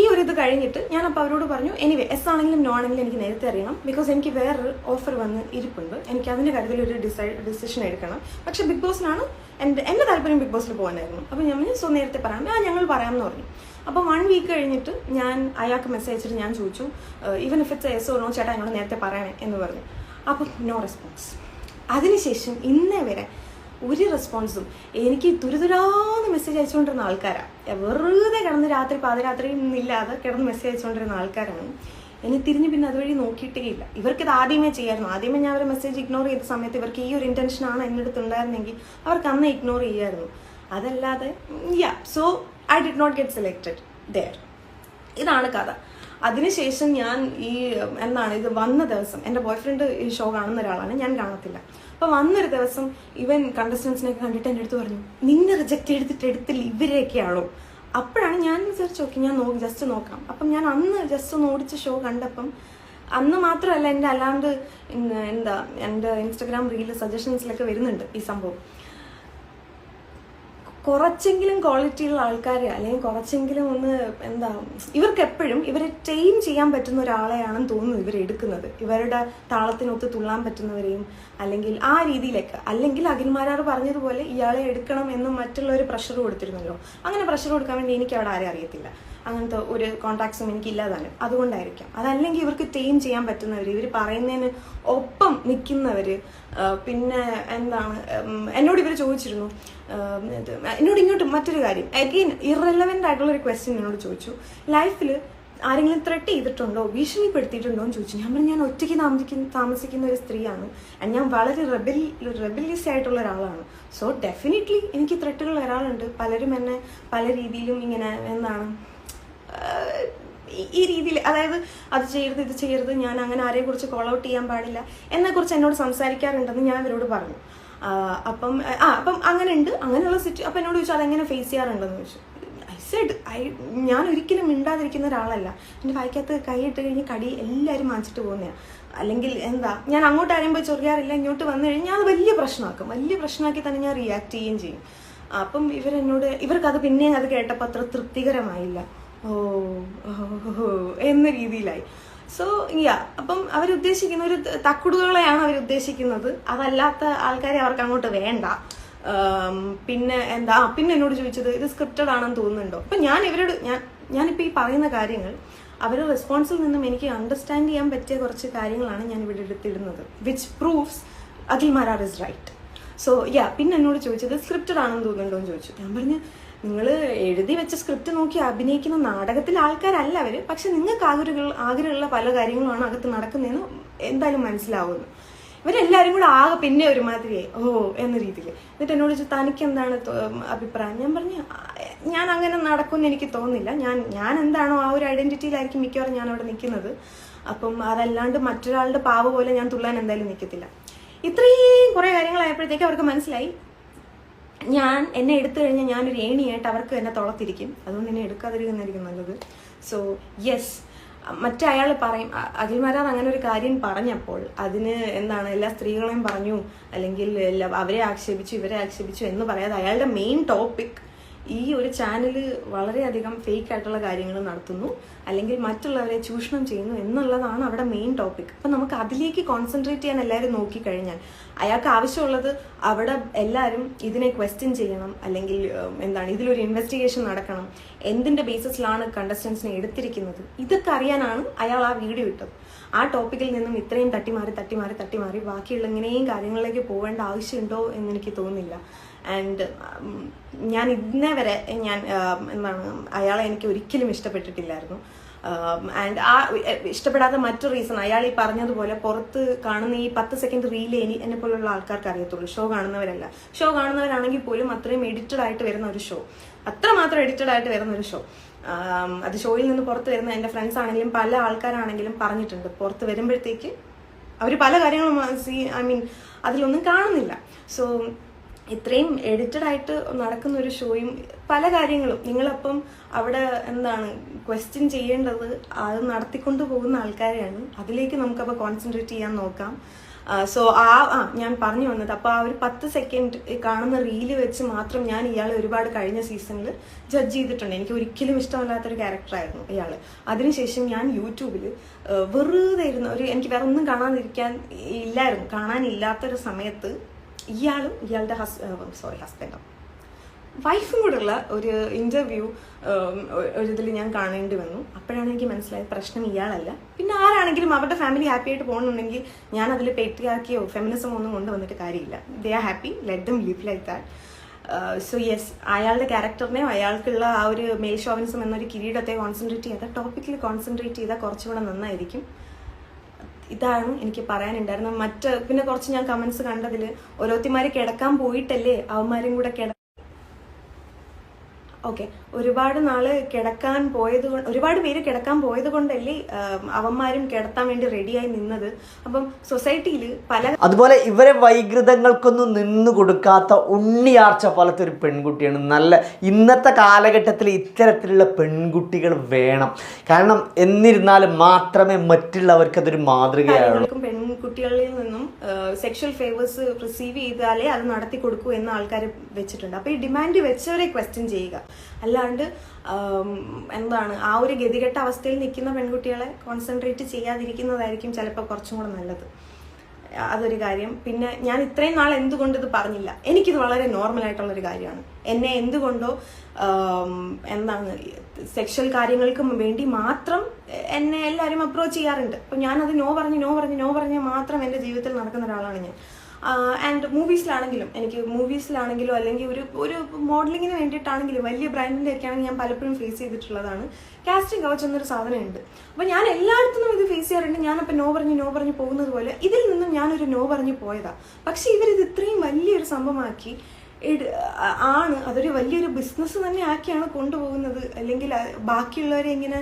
ഈ ഒരു ഇത് കഴിഞ്ഞിട്ട് ഞാൻ അപ്പോൾ അവരോട് പറഞ്ഞു എനിവേ എസ് ആണെങ്കിലും നോ ആണെങ്കിലും എനിക്ക് നേരത്തെ അറിയണം. ബിക്കോസ് എനിക്ക് വേറൊരു ഓഫർ വന്ന് ഇരിപ്പുണ്ട്. എനിക്ക് അതിന്റെ കാര്യത്തിൽ ഒരു ഡിസൈഡ് ഡിസിഷൻ എടുക്കണം. പക്ഷേ ബിഗ് ബോസിനാണ് എന്റെ എന്റെ താല്പര്യം ബിഗ് ബോസിൽ പോകാനായിരുന്നു അപ്പോൾ ഞാൻ സോ നേരത്തെ പറയാം. ആ ഞങ്ങൾ പറയാമെന്ന് പറഞ്ഞു. അപ്പോൾ വൺ വീക്ക് കഴിഞ്ഞിട്ട് ഞാൻ അയാൾക്ക് മെസ്സേജ് അയച്ചിട്ട് ഞാൻ ചോദിച്ചു even if it's yes no ചേട്ടാ എന്നോട് നേരത്തെ പറയണേ എന്ന് പറഞ്ഞു. അപ്പം നോ റെസ്പോൺസ് അതിനുശേഷം ഇന്നേ വരെ ഒരു റെസ്പോൺസും എനിക്ക് തുരുതുരാന്ന് മെസ്സേജ് അയച്ചുകൊണ്ടിരുന്ന ആൾക്കാരാണ് വെറുതെ കിടന്ന് രാത്രി പാതിരാത്രി ഇല്ലാതെ കിടന്ന് മെസ്സേജ് അയച്ചുകൊണ്ടിരുന്ന ആൾക്കാരാണ്. എന്നെ തിരിഞ്ഞ് പിന്നെ അതുവഴി നോക്കിയിട്ടേ ഇല്ല. ഇവർക്കിത് ആദ്യമേ ചെയ്യായിരുന്നു. ആദ്യമേ ഞാൻ അവരെ മെസ്സേജ് ഇഗ്നോർ ചെയ്ത സമയത്ത് ഇവർക്ക് ഈ ഒരു ഇന്റൻഷനാണ് ഉണ്ടായിരുന്നെങ്കിൽ അവർക്ക് അന്ന് ഇഗ്നോർ ചെയ്യായിരുന്നു. അതല്ലാതെ yeah so I did not get selected there ഇതാണ് കഥ. അതിനുശേഷം ഞാൻ ഈ എന്താണ് ഇത് വന്ന ദിവസം എന്റെ ബോയ് ഫ്രണ്ട് ഈ ഷോ കാണുന്ന ഒരാളാണ്. ഞാൻ കാണത്തില്ല. അപ്പോൾ വന്നൊരു ദിവസം ഇവൻ കണ്ടസ്റ്റൻസിനൊക്കെ കണ്ടിട്ട് എന്റെ അടുത്ത് പറഞ്ഞു നിന്നെ റിജക്റ്റ് ചെയ്തിട്ട് എടുത്തില്ല ഇവരെയൊക്കെയാണോ? അപ്പോഴാണ് ഞാൻ വിചാരിച്ചു നോക്കി ഞാൻ നോക്കി ജസ്റ്റ് നോക്കാം. അപ്പം ഞാൻ അന്ന് ജസ്റ്റ് ഒന്ന് ഓടിച്ച ഷോ കണ്ടപ്പം അന്ന് മാത്രമല്ല എന്റെ അല്ലാണ്ട് എന്താ എന്റെ ഇൻസ്റ്റഗ്രാം റീൽ സജഷൻസിലൊക്കെ വരുന്നുണ്ട് ഈ സംഭവം. കുറച്ചെങ്കിലും ക്വാളിറ്റിയുള്ള ആൾക്കാരെ അല്ലെങ്കിൽ കുറച്ചെങ്കിലും ഒന്ന് എന്താ ഇവർക്ക് എപ്പോഴും ഇവരെ ട്രെയിൻ ചെയ്യാൻ പറ്റുന്ന ഒരാളെയാണെന്ന് തോന്നുന്നു ഇവർ എടുക്കുന്നത്. ഇവരുടെ താളത്തിനൊത്ത് തുള്ളാൻ പറ്റുന്നവരെയും അല്ലെങ്കിൽ ആ രീതിയിലേക്ക്. അല്ലെങ്കിൽ അഖിൽമാരാർ പറഞ്ഞതുപോലെ ഇയാളെ എടുക്കണം എന്ന് മറ്റുള്ളവർ പ്രഷർ കൊടുത്തിരുന്നല്ലോ. അങ്ങനെ പ്രഷർ കൊടുക്കാൻ വേണ്ടി എനിക്ക് അവിടെ ആരെ അറിയത്തില്ല. അങ്ങനത്തെ ഒരു കോൺടാക്ട്സും എനിക്ക് ഇല്ലാതാണ് അതുകൊണ്ടായിരിക്കാം. അതല്ലെങ്കിൽ ഇവർക്ക് തെയിം ചെയ്യാൻ പറ്റുന്നവർ ഇവർ പറയുന്നതിന് ഒപ്പം നിൽക്കുന്നവർ പിന്നെ എന്താണ് എന്നോട് ഇവർ ചോദിച്ചിരുന്നു. എന്നോട് ഇങ്ങോട്ട് മറ്റൊരു കാര്യം. അഗെയിൻ ഇറലവന്റ് ആയിട്ടുള്ള ഒരു ക്വസ്റ്റ്യൻ എന്നോട് ചോദിച്ചു. ലൈഫിൽ ആരെങ്കിലും ത്രെട്ട് ചെയ്തിട്ടുണ്ടോ? ഭീഷണിപ്പെടുത്തിയിട്ടുണ്ടോ എന്ന് ചോദിച്ചു. ഞാൻ പറഞ്ഞു ഞാൻ ഒറ്റയ്ക്ക് താമസിക്കുന്ന താമസിക്കുന്ന ഒരു സ്ത്രീയാണ്. ഞാൻ വളരെ റെബൽ റെബലിസ് ആയിട്ടുള്ള ഒരാളാണ്. സോ ഡെഫിനറ്റ്ലി എനിക്ക് ത്രെട്ടുകൾ വരാറുണ്ട് പലരും എന്നെ പല രീതിയിലും ഇങ്ങനെ എന്താണ് ഈ- രീതിയിൽ അതായത് അത് ചെയ്യരുത് ഇത് ചെയ്യരുത് ഞാൻ അങ്ങനെ ആരെയും കുറിച്ച് കോൾ ഔട്ട് ചെയ്യാൻ പാടില്ല എന്നെക്കുറിച്ച് എന്നോട് സംസാരിക്കാറുണ്ടെന്ന് ഞാൻ അവരോട് പറഞ്ഞു. അപ്പം ആ അപ്പം അങ്ങനെ ഉണ്ട് അങ്ങനെയുള്ള സിറ്റു അപ്പം എന്നോട് ചോദിച്ചു അതെങ്ങനെ ഫേസ് ചെയ്യാറുണ്ടെന്ന്? ചോദിച്ചു. ഐ സെഡ് ഐ ഞാൻ ഒരിക്കലും മിണ്ടാതിരിക്കുന്ന ഒരാളല്ല. എന്റെ വായിക്കകത്ത് കൈയിട്ട് കഴിഞ്ഞ് കടി എല്ലാവരും വാങ്ങിച്ചിട്ട് പോകുന്നതാണ് അല്ലെങ്കിൽ എന്താ ഞാൻ അങ്ങോട്ട് ആരെയും പോയി ചൊറിയാറില്ല ഇങ്ങോട്ട് വന്നു കഴിഞ്ഞാൽ അത് വലിയ പ്രശ്നമാക്കും. വലിയ പ്രശ്നമാക്കി തന്നെ ഞാൻ റിയാക്ട് ചെയ്യുകയും ചെയ്യും. അപ്പം ഇവരെന്നോട് ഇവർക്കത് പിന്നെയും അത് കേട്ടപ്പോൾ അത്ര തൃപ്തികരമായില്ല. ഓ എന്ന രീതിയിലായി. സോ യാ അപ്പം അവരുദ്ദേശിക്കുന്ന ഒരു തക്കുടുകളെയാണ് അവരുദ്ദേശിക്കുന്നത്. അതല്ലാത്ത ആൾക്കാരെ അവർക്ക് അങ്ങോട്ട് വേണ്ട. പിന്നെ എന്താ പിന്നെ എന്നോട് ചോദിച്ചത് ഇത് സ്ക്രിപ്റ്റഡ് ആണെന്ന് തോന്നുന്നുണ്ടോ? അപ്പം ഞാൻ ഇവരോട് ഞാൻ ഞാനിപ്പോൾ ഈ പറയുന്ന കാര്യങ്ങൾ അവരുടെ റെസ്പോൺസിൽ നിന്നും എനിക്ക് അണ്ടർസ്റ്റാൻഡ് ചെയ്യാൻ പറ്റിയ കുറച്ച് കാര്യങ്ങളാണ് ഞാൻ ഇവിടെ എടുത്തിടുന്നത് which proofs Akhil Marar is right so yeah പിന്നെ എന്നോട് ചോദിച്ചത് സ്ക്രിപ്റ്റഡ് ആണെന്ന് തോന്നുന്നുണ്ടോ? എന്ന് ചോദിച്ചു. ഞാൻ പറഞ്ഞു നിങ്ങൾ എഴുതി വെച്ച സ്ക്രിപ്റ്റ് നോക്കി അഭിനയിക്കുന്ന നാടകത്തിലെ ആൾക്കാരല്ല അവർ പക്ഷെ നിങ്ങൾക്ക് ആഗ്രഹ ആഗ്രഹമുള്ള പല കാര്യങ്ങളുമാണ് അകത്ത് നടക്കുന്നതെന്ന് എന്തായാലും മനസ്സിലാവുന്നു. ഇവരെല്ലാവരും കൂടെ ആകെ പിന്നെ ഒരുമാതിരി ഓ എന്ന രീതിയിൽ എന്നിട്ട് എന്നോട് ചോദിച്ചു തനിക്ക് എന്താണ് അഭിപ്രായം? ഞാൻ പറഞ്ഞു ഞാൻ അങ്ങനെ നടക്കുമെന്ന് എനിക്ക് തോന്നുന്നില്ല. ഞാൻ ഞാൻ എന്താണോ ആ ഒരു ഐഡന്റിറ്റിയിലായിരിക്കും മിക്കവാറും ഞാൻ അവിടെ നിൽക്കുന്നത്. അപ്പം അതല്ലാണ്ട് മറ്റൊരാളുടെ പാവ് പോലെ ഞാൻ തുള്ളാൻ എന്തായാലും നിൽക്കത്തില്ല. ഇത്രയും കുറേ കാര്യങ്ങളായപ്പോഴത്തേക്ക് അവർക്ക് മനസ്സിലായി. ഞാൻ എന്നെ എടുത്തു കഴിഞ്ഞാൽ ഞാനൊരു ഏണിയായിട്ട് അവർക്ക് എന്നെ തുളത്തിരിക്കും അതുകൊണ്ട് എന്നെ എടുക്കാതിരിക്കുന്നതായിരിക്കും നല്ലത്. സോ യെസ് മറ്റേ അയാൾ പറയും അ- അഖിൽമാരാർ അങ്ങനെ ഒരു കാര്യം പറഞ്ഞപ്പോൾ അതിന് എന്താണ് എല്ലാ സ്ത്രീകളെയും പറഞ്ഞു അല്ലെങ്കിൽ എല്ലാ അവരെ ആക്ഷേപിച്ചു ഇവരെ ആക്ഷേപിച്ചു എന്ന് പറയാതെ അയാളുടെ മെയിൻ ടോപ്പിക് ഈ ഒരു ചാനൽ വളരെയധികം ഫേക്ക് ആയിട്ടുള്ള കാര്യങ്ങൾ നടത്തുന്നു അല്ലെങ്കിൽ മറ്റുള്ളവരെ ചൂഷണം ചെയ്യുന്നു എന്നുള്ളതാണ് അവിടെ മെയിൻ ടോപ്പിക് അപ്പം നമുക്ക് അതിലേക്ക് കോൺസെൻട്രേറ്റ് ചെയ്യാൻ എല്ലാവരും നോക്കിക്കഴിഞ്ഞാൽ അയാൾക്ക് ആവശ്യമുള്ളത് അവിടെ എല്ലാവരും ഇതിനെ ക്വസ്റ്റ്യൻ ചെയ്യണം അല്ലെങ്കിൽ എന്താണ് ഇതിലൊരു ഇൻവെസ്റ്റിഗേഷൻ നടക്കണം എന്തിന്റെ ബേസിസിലാണ് കണ്ടസ്റ്റൻസിനെ എടുത്തിരിക്കുന്നത് ഇതൊക്കെ അറിയാനാണ് അയാൾ ആ വീഡിയോ ഇട്ടത്. ആ ടോപ്പിക്കിൽ നിന്നും ഇത്രയും തട്ടിമാറി തട്ടിമാറി തട്ടിമാറി ബാക്കിയുള്ള ഇങ്ങനെയും കാര്യങ്ങളിലേക്ക് പോകേണ്ട ആവശ്യമുണ്ടോ എന്ന് എനിക്ക് തോന്നുന്നില്ല. ആൻഡ് ഞാൻ ഇന്നേ വരെ ഞാൻ എന്താണ് അയാളെ എനിക്ക് ഒരിക്കലും ഇഷ്ടപ്പെട്ടിട്ടില്ലായിരുന്നു. ആൻഡ് ആ ഇഷ്ടപ്പെടാത്ത മറ്റു റീസൺ അയാൾ ഈ പറഞ്ഞതുപോലെ പുറത്ത് കാണുന്ന ഈ പത്ത് സെക്കൻഡ് റീലേ ഇനി എന്നെ പോലുള്ള ആൾക്കാർക്ക് അറിയത്തുള്ളൂ. ഷോ കാണുന്നവരല്ല. ഷോ കാണുന്നവരാണെങ്കിൽ പോലും അത്രയും എഡിറ്റഡ് ആയിട്ട് വരുന്ന ഒരു ഷോ അത്രമാത്രം എഡിറ്റഡ് ആയിട്ട് വരുന്ന ഒരു ഷോ അത് ഷോയിൽ നിന്ന് പുറത്ത് വരുന്ന എന്റെ ഫ്രണ്ട്സ് ആണെങ്കിലും പല ആൾക്കാരാണെങ്കിലും പറഞ്ഞിട്ടുണ്ട്. പുറത്ത് വരുമ്പോഴത്തേക്ക് അവർ പല കാര്യങ്ങളും സീ ഐ മീൻ അതിലൊന്നും കാണുന്നില്ല. സോ ഇത്രയും എഡിറ്റഡ് ആയിട്ട് നടക്കുന്ന ഒരു ഷോയും പല കാര്യങ്ങളും. നിങ്ങളപ്പം അവിടെ എന്താണ് ക്വസ്റ്റ്യൻ ചെയ്യേണ്ടത് അത് നടത്തിക്കൊണ്ട് പോകുന്ന ആൾക്കാരെയാണ്. അതിലേക്ക് നമുക്കപ്പോൾ കോൺസെൻട്രേറ്റ് ചെയ്യാൻ നോക്കാം. സോ ആ ആ ഞാൻ പറഞ്ഞു വന്നത്. അപ്പോൾ ആ ഒരു പത്ത് സെക്കൻഡ് കാണുന്ന റീൽ വെച്ച് മാത്രം ഞാൻ ഇയാളെ ഒരുപാട് കഴിഞ്ഞ സീസണിൽ ജഡ്ജ് ചെയ്തിട്ടുണ്ട്. എനിക്ക് ഒരിക്കലും ഇഷ്ടമല്ലാത്തൊരു ക്യാരക്ടറായിരുന്നു ഇയാൾ അതിനുശേഷം ഞാൻ യൂട്യൂബിൽ വെറുതെ ഇരുന്ന ഒരു എനിക്ക് വേറെ ഒന്നും കാണാതിരിക്കാൻ ഇല്ലായിരുന്നു. കാണാനില്ലാത്തൊരു സമയത്ത് ഇയാളും ഇയാളുടെ ഹസ് സോറി ഹസ്ബൻഡും വൈഫും കൂടെയുള്ള ഒരു ഇന്റർവ്യൂ ഒരു ഇതിൽ ഞാൻ കാണേണ്ടി വന്നു. അപ്പോഴാണ് എനിക്ക് മനസ്സിലായത് പ്രശ്നം ഇയാളല്ല. പിന്നെ ആരാണെങ്കിലും അവരുടെ ഫാമിലി ഹാപ്പി ആയിട്ട് പോകണമെന്നുണ്ടെങ്കിൽ ഞാൻ അതിൽ പെറ്റിയാക്കിയോ ഫെമിനിസം ഒന്നും കൊണ്ടുവന്നിട്ട് കാര്യമില്ല. They are happy let them live like that so yes അയാളുടെ ക്യാരക്ടറിനെയോ അയാൾക്കുള്ള ആ ഒരു മെയിൽ ഷോവിനിസം എന്നൊരു കിരീടത്തെ കോൺസെൻട്രേറ്റ് ചെയ്താൽ ടോപ്പിക്കിൽ കോൺസെൻട്രേറ്റ് ചെയ്താൽ കുറച്ചുകൂടെ നന്നായിരിക്കും. ഇതാണ് എനിക്ക് പറയാനുണ്ടായിരുന്നത്. മറ്റ് പിന്നെ കുറച്ച് ഞാൻ കമന്റ്സ് കണ്ടതിൽ ഓരോരുത്തിമാര് കിടക്കാൻ പോയിട്ടല്ലേ അവന്മാരും കൂടെ കിട ഓക്കെ. ഒരുപാട് നാൾ കിടക്കാൻ പോയത് കൊണ്ട് ഒരുപാട് പേര് കിടക്കാൻ പോയത് കൊണ്ടല്ലേ അവന്മാരും കിടത്താൻ വേണ്ടി റെഡിയായി നിന്നത്. അപ്പം സൊസൈറ്റിയിൽ പല അതുപോലെ ഇവരെ വൈകൃതങ്ങൾക്കൊന്നും നിന്നു കൊടുക്കാത്ത ഉണ്ണിയാർച്ച പോലത്തെ ഒരു പെൺകുട്ടിയാണ്. നല്ല ഇന്നത്തെ കാലഘട്ടത്തിൽ ഇത്തരത്തിലുള്ള പെൺകുട്ടികൾ വേണം. കാരണം എന്നിരുന്നാലും മാത്രമേ മറ്റുള്ളവർക്ക് അതൊരു മാതൃകയാവുള്ളൂ പെൺകുട്ടികളിൽ നിന്നും സെക്ഷൽ ഫേവേഴ്സ് റിസീവ് ചെയ്താലേ അത് നടത്തി കൊടുക്കൂ എന്ന് ആൾക്കാർ വെച്ചിട്ടുണ്ട്. അപ്പോൾ ഈ ഡിമാൻഡ് വെച്ചവരെ ക്വസ്റ്റ്യൻ ചെയ്യുക. അല്ലാണ്ട് എന്താണ് ആ ഒരു ഗതികെട്ട അവസ്ഥയിൽ നിൽക്കുന്ന പെൺകുട്ടികളെ കോൺസെൻട്രേറ്റ് ചെയ്യാതിരിക്കുന്നതായിരിക്കും ചിലപ്പോൾ കുറച്ചും കൂടെ നല്ലത്. അതൊരു കാര്യം. പിന്നെ ഞാൻ ഇത്രയും നാൾ എന്തുകൊണ്ട് ഇത് പറഞ്ഞില്ല? എനിക്കിത് വളരെ നോർമൽ ആയിട്ടുള്ള ഒരു കാര്യമാണ്. എന്നെ എന്തുകൊണ്ടോ എന്താണ് സെക്ഷൽ കാര്യങ്ങൾക്ക് വേണ്ടി മാത്രം എന്നെ എല്ലാവരും അപ്രോച്ച് ചെയ്യാറുണ്ട്. അപ്പൊ ഞാനത് നോ പറഞ്ഞ് നോ പറഞ്ഞ് നോ പറഞ്ഞ് മാത്രം എന്റെ ജീവിതത്തിൽ നടക്കുന്ന ഒരാളാണ് ഞാൻ. ആൻഡ് മൂവീസിലാണെങ്കിലും എനിക്ക് മൂവീസിലാണെങ്കിലും അല്ലെങ്കിൽ ഒരു ഒരു മോഡലിങ്ങിന് വേണ്ടിയിട്ടാണെങ്കിലും വലിയ ബ്രാൻഡിന്റെ ഒക്കെ ആണെങ്കിൽ ഞാൻ പലപ്പോഴും ഫേസ് ചെയ്തിട്ടുള്ളതാണ്. കാസ്റ്റിംഗ് കവച്ച് എന്നൊരു സാധനമുണ്ട്. അപ്പോൾ ഞാൻ എല്ലായിടത്തും ഇത് ഫേസ് ചെയ്യാറുണ്ട്. ഞാനപ്പോൾ നോ പറഞ്ഞ് നോ പറഞ്ഞ് പോകുന്നത് പോലെ ഇതിൽ നിന്നും ഞാനൊരു നോ പറഞ്ഞ് പോയതാ. പക്ഷേ ഇവരിത് ഇത്രയും വലിയൊരു സംഭവമാക്കി ആണ്. അതൊരു വലിയൊരു ബിസിനസ് തന്നെ ആക്കിയാണ് കൊണ്ടുപോകുന്നത്. അല്ലെങ്കിൽ ബാക്കിയുള്ളവരെ ഇങ്ങനെ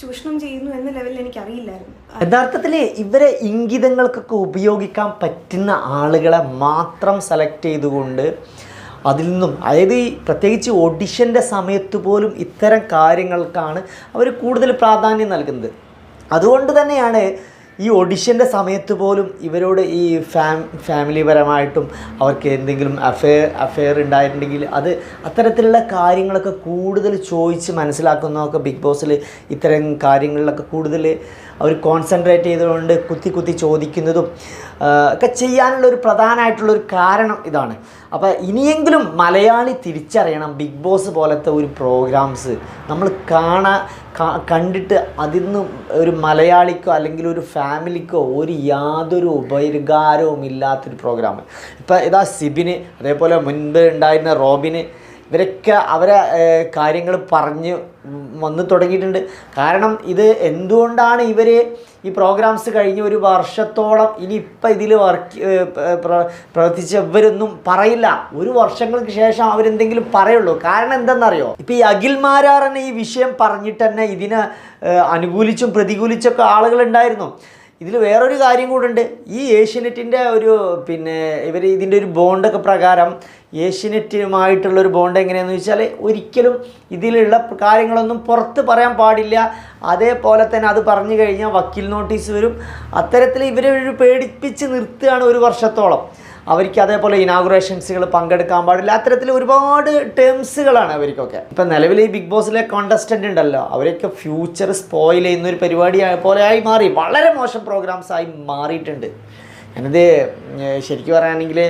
ചൂഷണം ചെയ്യുന്നു എന്ന ലെവലിൽ എനിക്ക് അറിയില്ലായിരുന്നു യഥാർത്ഥത്തിൽ ഇവരെ ഇംഗിതങ്ങൾക്കൊക്കെ ഉപയോഗിക്കാൻ പറ്റുന്ന ആളുകളെ മാത്രം സെലക്ട് ചെയ്തുകൊണ്ട് അതിൽ നിന്നും അതായത് ഈ പ്രത്യേകിച്ച് ഓഡിഷന്റെ സമയത്ത് പോലും ഇത്തരം കാര്യങ്ങൾക്കാണ് അവർ കൂടുതൽ പ്രാധാന്യം നൽകുന്നത്. അതുകൊണ്ട് തന്നെയാണ് ഈ ഓഡിഷന്റെ സമയത്ത് പോലും ഇവരോട് ഈ ഫാം ഫാമിലി പരമായിട്ടും അവർക്ക് എന്തെങ്കിലും അഫെയർ അഫെയർ ഉണ്ടായിട്ടുണ്ടെങ്കിൽ അത് അത്തരത്തിലുള്ള കാര്യങ്ങളൊക്കെ കൂടുതൽ ചോദിച്ച് മനസ്സിലാക്കുന്നതൊക്കെ ബിഗ് ബോസിൽ ഇത്തരം കാര്യങ്ങളിലൊക്കെ കൂടുതൽ അവർ കോൺസെൻട്രേറ്റ് ചെയ്തുകൊണ്ട് കുത്തി കുത്തി ചോദിക്കുന്നതും ഒക്കെ ചെയ്യാനുള്ള ഒരു പ്രധാനമായിട്ടുള്ള ഒരു കാരണം ഇതാണ്. അപ്പോൾ ഇനിയെങ്കിലും മലയാളി തിരിച്ചറിയണം ബിഗ് ബോസ് പോലത്തെ ഒരു പ്രോഗ്രാംസ് നമ്മൾ കാണാൻ കണ്ടിട്ട് അതിൽ നിന്ന് ഒരു മലയാളിക്കോ അല്ലെങ്കിൽ ഒരു ഫാമിലിക്കോ ഒരു യാതൊരു ഉപകാരവും ഇല്ലാത്തൊരു പ്രോഗ്രാം ഇപ്പം ഇതാ സിബിന് അതേപോലെ മുൻപ് ഉണ്ടായിരുന്ന റോബിന് ഇവരൊക്കെ അവരെ കാര്യങ്ങൾ പറഞ്ഞ് വന്ന് തുടങ്ങിയിട്ടുണ്ട്. കാരണം ഇത് എന്തുകൊണ്ടാണ് ഇവർ ഈ പ്രോഗ്രാംസ് കഴിഞ്ഞ ഒരു വർഷത്തോളം ഇനി ഇപ്പം ഇതിൽ വർക്ക് പ്രവർത്തിച്ചവരൊന്നും പറയില്ല. ഒരു വർഷങ്ങൾക്ക് ശേഷം അവരെന്തെങ്കിലും പറയുള്ളൂ. കാരണം എന്തെന്നറിയോ? ഇപ്പം ഈ അഖിൽ ഈ വിഷയം പറഞ്ഞിട്ട് തന്നെ ഇതിനെ അനുകൂലിച്ചും പ്രതികൂലിച്ചൊക്കെ ആളുകളുണ്ടായിരുന്നു ഇതിൽ വേറൊരു കാര്യം കൂടെ ഉണ്ട് ഈ ഏഷ്യനെറ്റിന്റെ ഒരു പിന്നെ ഇവർ ഇതിന്റെ ഒരു ബോണ്ടൊക്കെ പ്രകാരം ഏഷ്യനെറ്റുമായിട്ടുള്ളൊരു ബോണ്ട് എങ്ങനെയാണെന്ന് വെച്ചാൽ ഒരിക്കലും ഇതിലുള്ള കാര്യങ്ങളൊന്നും പുറത്ത് പറയാൻ പാടില്ല. അതേപോലെ തന്നെ അത് പറഞ്ഞു കഴിഞ്ഞാൽ വക്കീൽ നോട്ടീസ് വരും. അത്തരത്തിൽ ഇവരെ ഒരു പേടിപ്പിച്ച് നിർത്തുകയാണ് ഒരു വർഷത്തോളം. അവർക്ക് അതേപോലെ ഇനാഗുറേഷൻസുകൾ പങ്കെടുക്കാൻ പാടില്ല. അത്തരത്തിൽ ഒരുപാട് ടേംസുകളാണ് അവർക്കൊക്കെ. ഇപ്പം നിലവിൽ ഈ ബിഗ് ബോസിലെ കോണ്ടസ്റ്റന്റ് ഉണ്ടല്ലോ. അവരൊക്കെ ഫ്യൂച്ചർ സ്പോയിൽ ചെയ്യുന്ന ഒരു പരിപാടി പോലെയായി മാറി. വളരെ മോശം പ്രോഗ്രാംസ് ആയി മാറിയിട്ടുണ്ട്. ഞാനത് ശരിക്കും പറയുകയാണെങ്കിൽ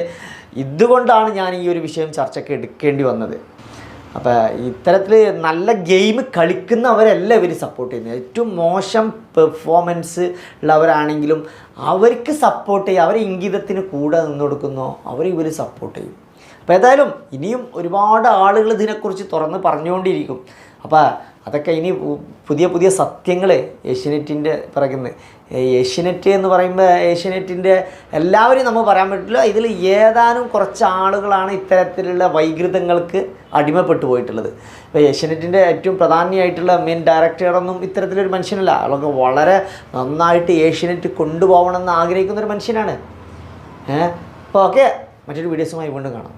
ഇതുകൊണ്ടാണ് ഞാൻ ഈ ഒരു വിഷയം ചർച്ചയ്ക്ക് എടുക്കേണ്ടി വന്നത്. അപ്പോൾ ഇത്തരത്തിൽ നല്ല ഗെയിം കളിക്കുന്നവരല്ല ഇവർ സപ്പോർട്ട് ചെയ്യുന്നത് ഏറ്റവും മോശം പെർഫോമൻസ് ഉള്ളവരാണെങ്കിലും അവർക്ക് സപ്പോർട്ട് ചെയ്യുക അവരെ ഇംഗിതത്തിന് കൂടെ നിന്ന് കൊടുക്കുന്നോ. അവർ ഇവർ സപ്പോർട്ട് ചെയ്യും. അപ്പോൾ ഏതായാലും ഇനിയും ഒരുപാട് ആളുകൾ ഇതിനെക്കുറിച്ച് തുറന്ന് പറഞ്ഞുകൊണ്ടിരിക്കും. അപ്പോൾ അതൊക്കെ ഇനി പുതിയ പുതിയ സത്യങ്ങൾ ഏഷ്യനെറ്റിന്റെ പിറകുന്ന്. ഏഷ്യനെറ്റ് എന്ന് പറയുമ്പോൾ ഏഷ്യനെറ്റിന്റെ എല്ലാവരും നമ്മൾ പറയാൻ പറ്റില്ല. ഇതിൽ ഏതാനും കുറച്ച് ആളുകളാണ് ഇത്തരത്തിലുള്ള വൈകൃതങ്ങൾക്ക് അടിമപ്പെട്ടു പോയിട്ടുള്ളത്. ഇപ്പോൾ ഏഷ്യനെറ്റിന്റെ ഏറ്റവും പ്രധാനിയായിട്ടുള്ള മെയിൻ ഡയറക്ടറൊന്നും ഇത്തരത്തിലൊരു മനുഷ്യനല്ല. അയാളൊക്കെ വളരെ നന്നായിട്ട് ഏഷ്യനെറ്റ് കൊണ്ടുപോകണമെന്ന് ആഗ്രഹിക്കുന്ന ഒരു മനുഷ്യനാണ്. ഏഹ് അപ്പോൾ ഓക്കെ. മറ്റൊരു വീഡിയോസുമായി വീണ്ടും കാണാം.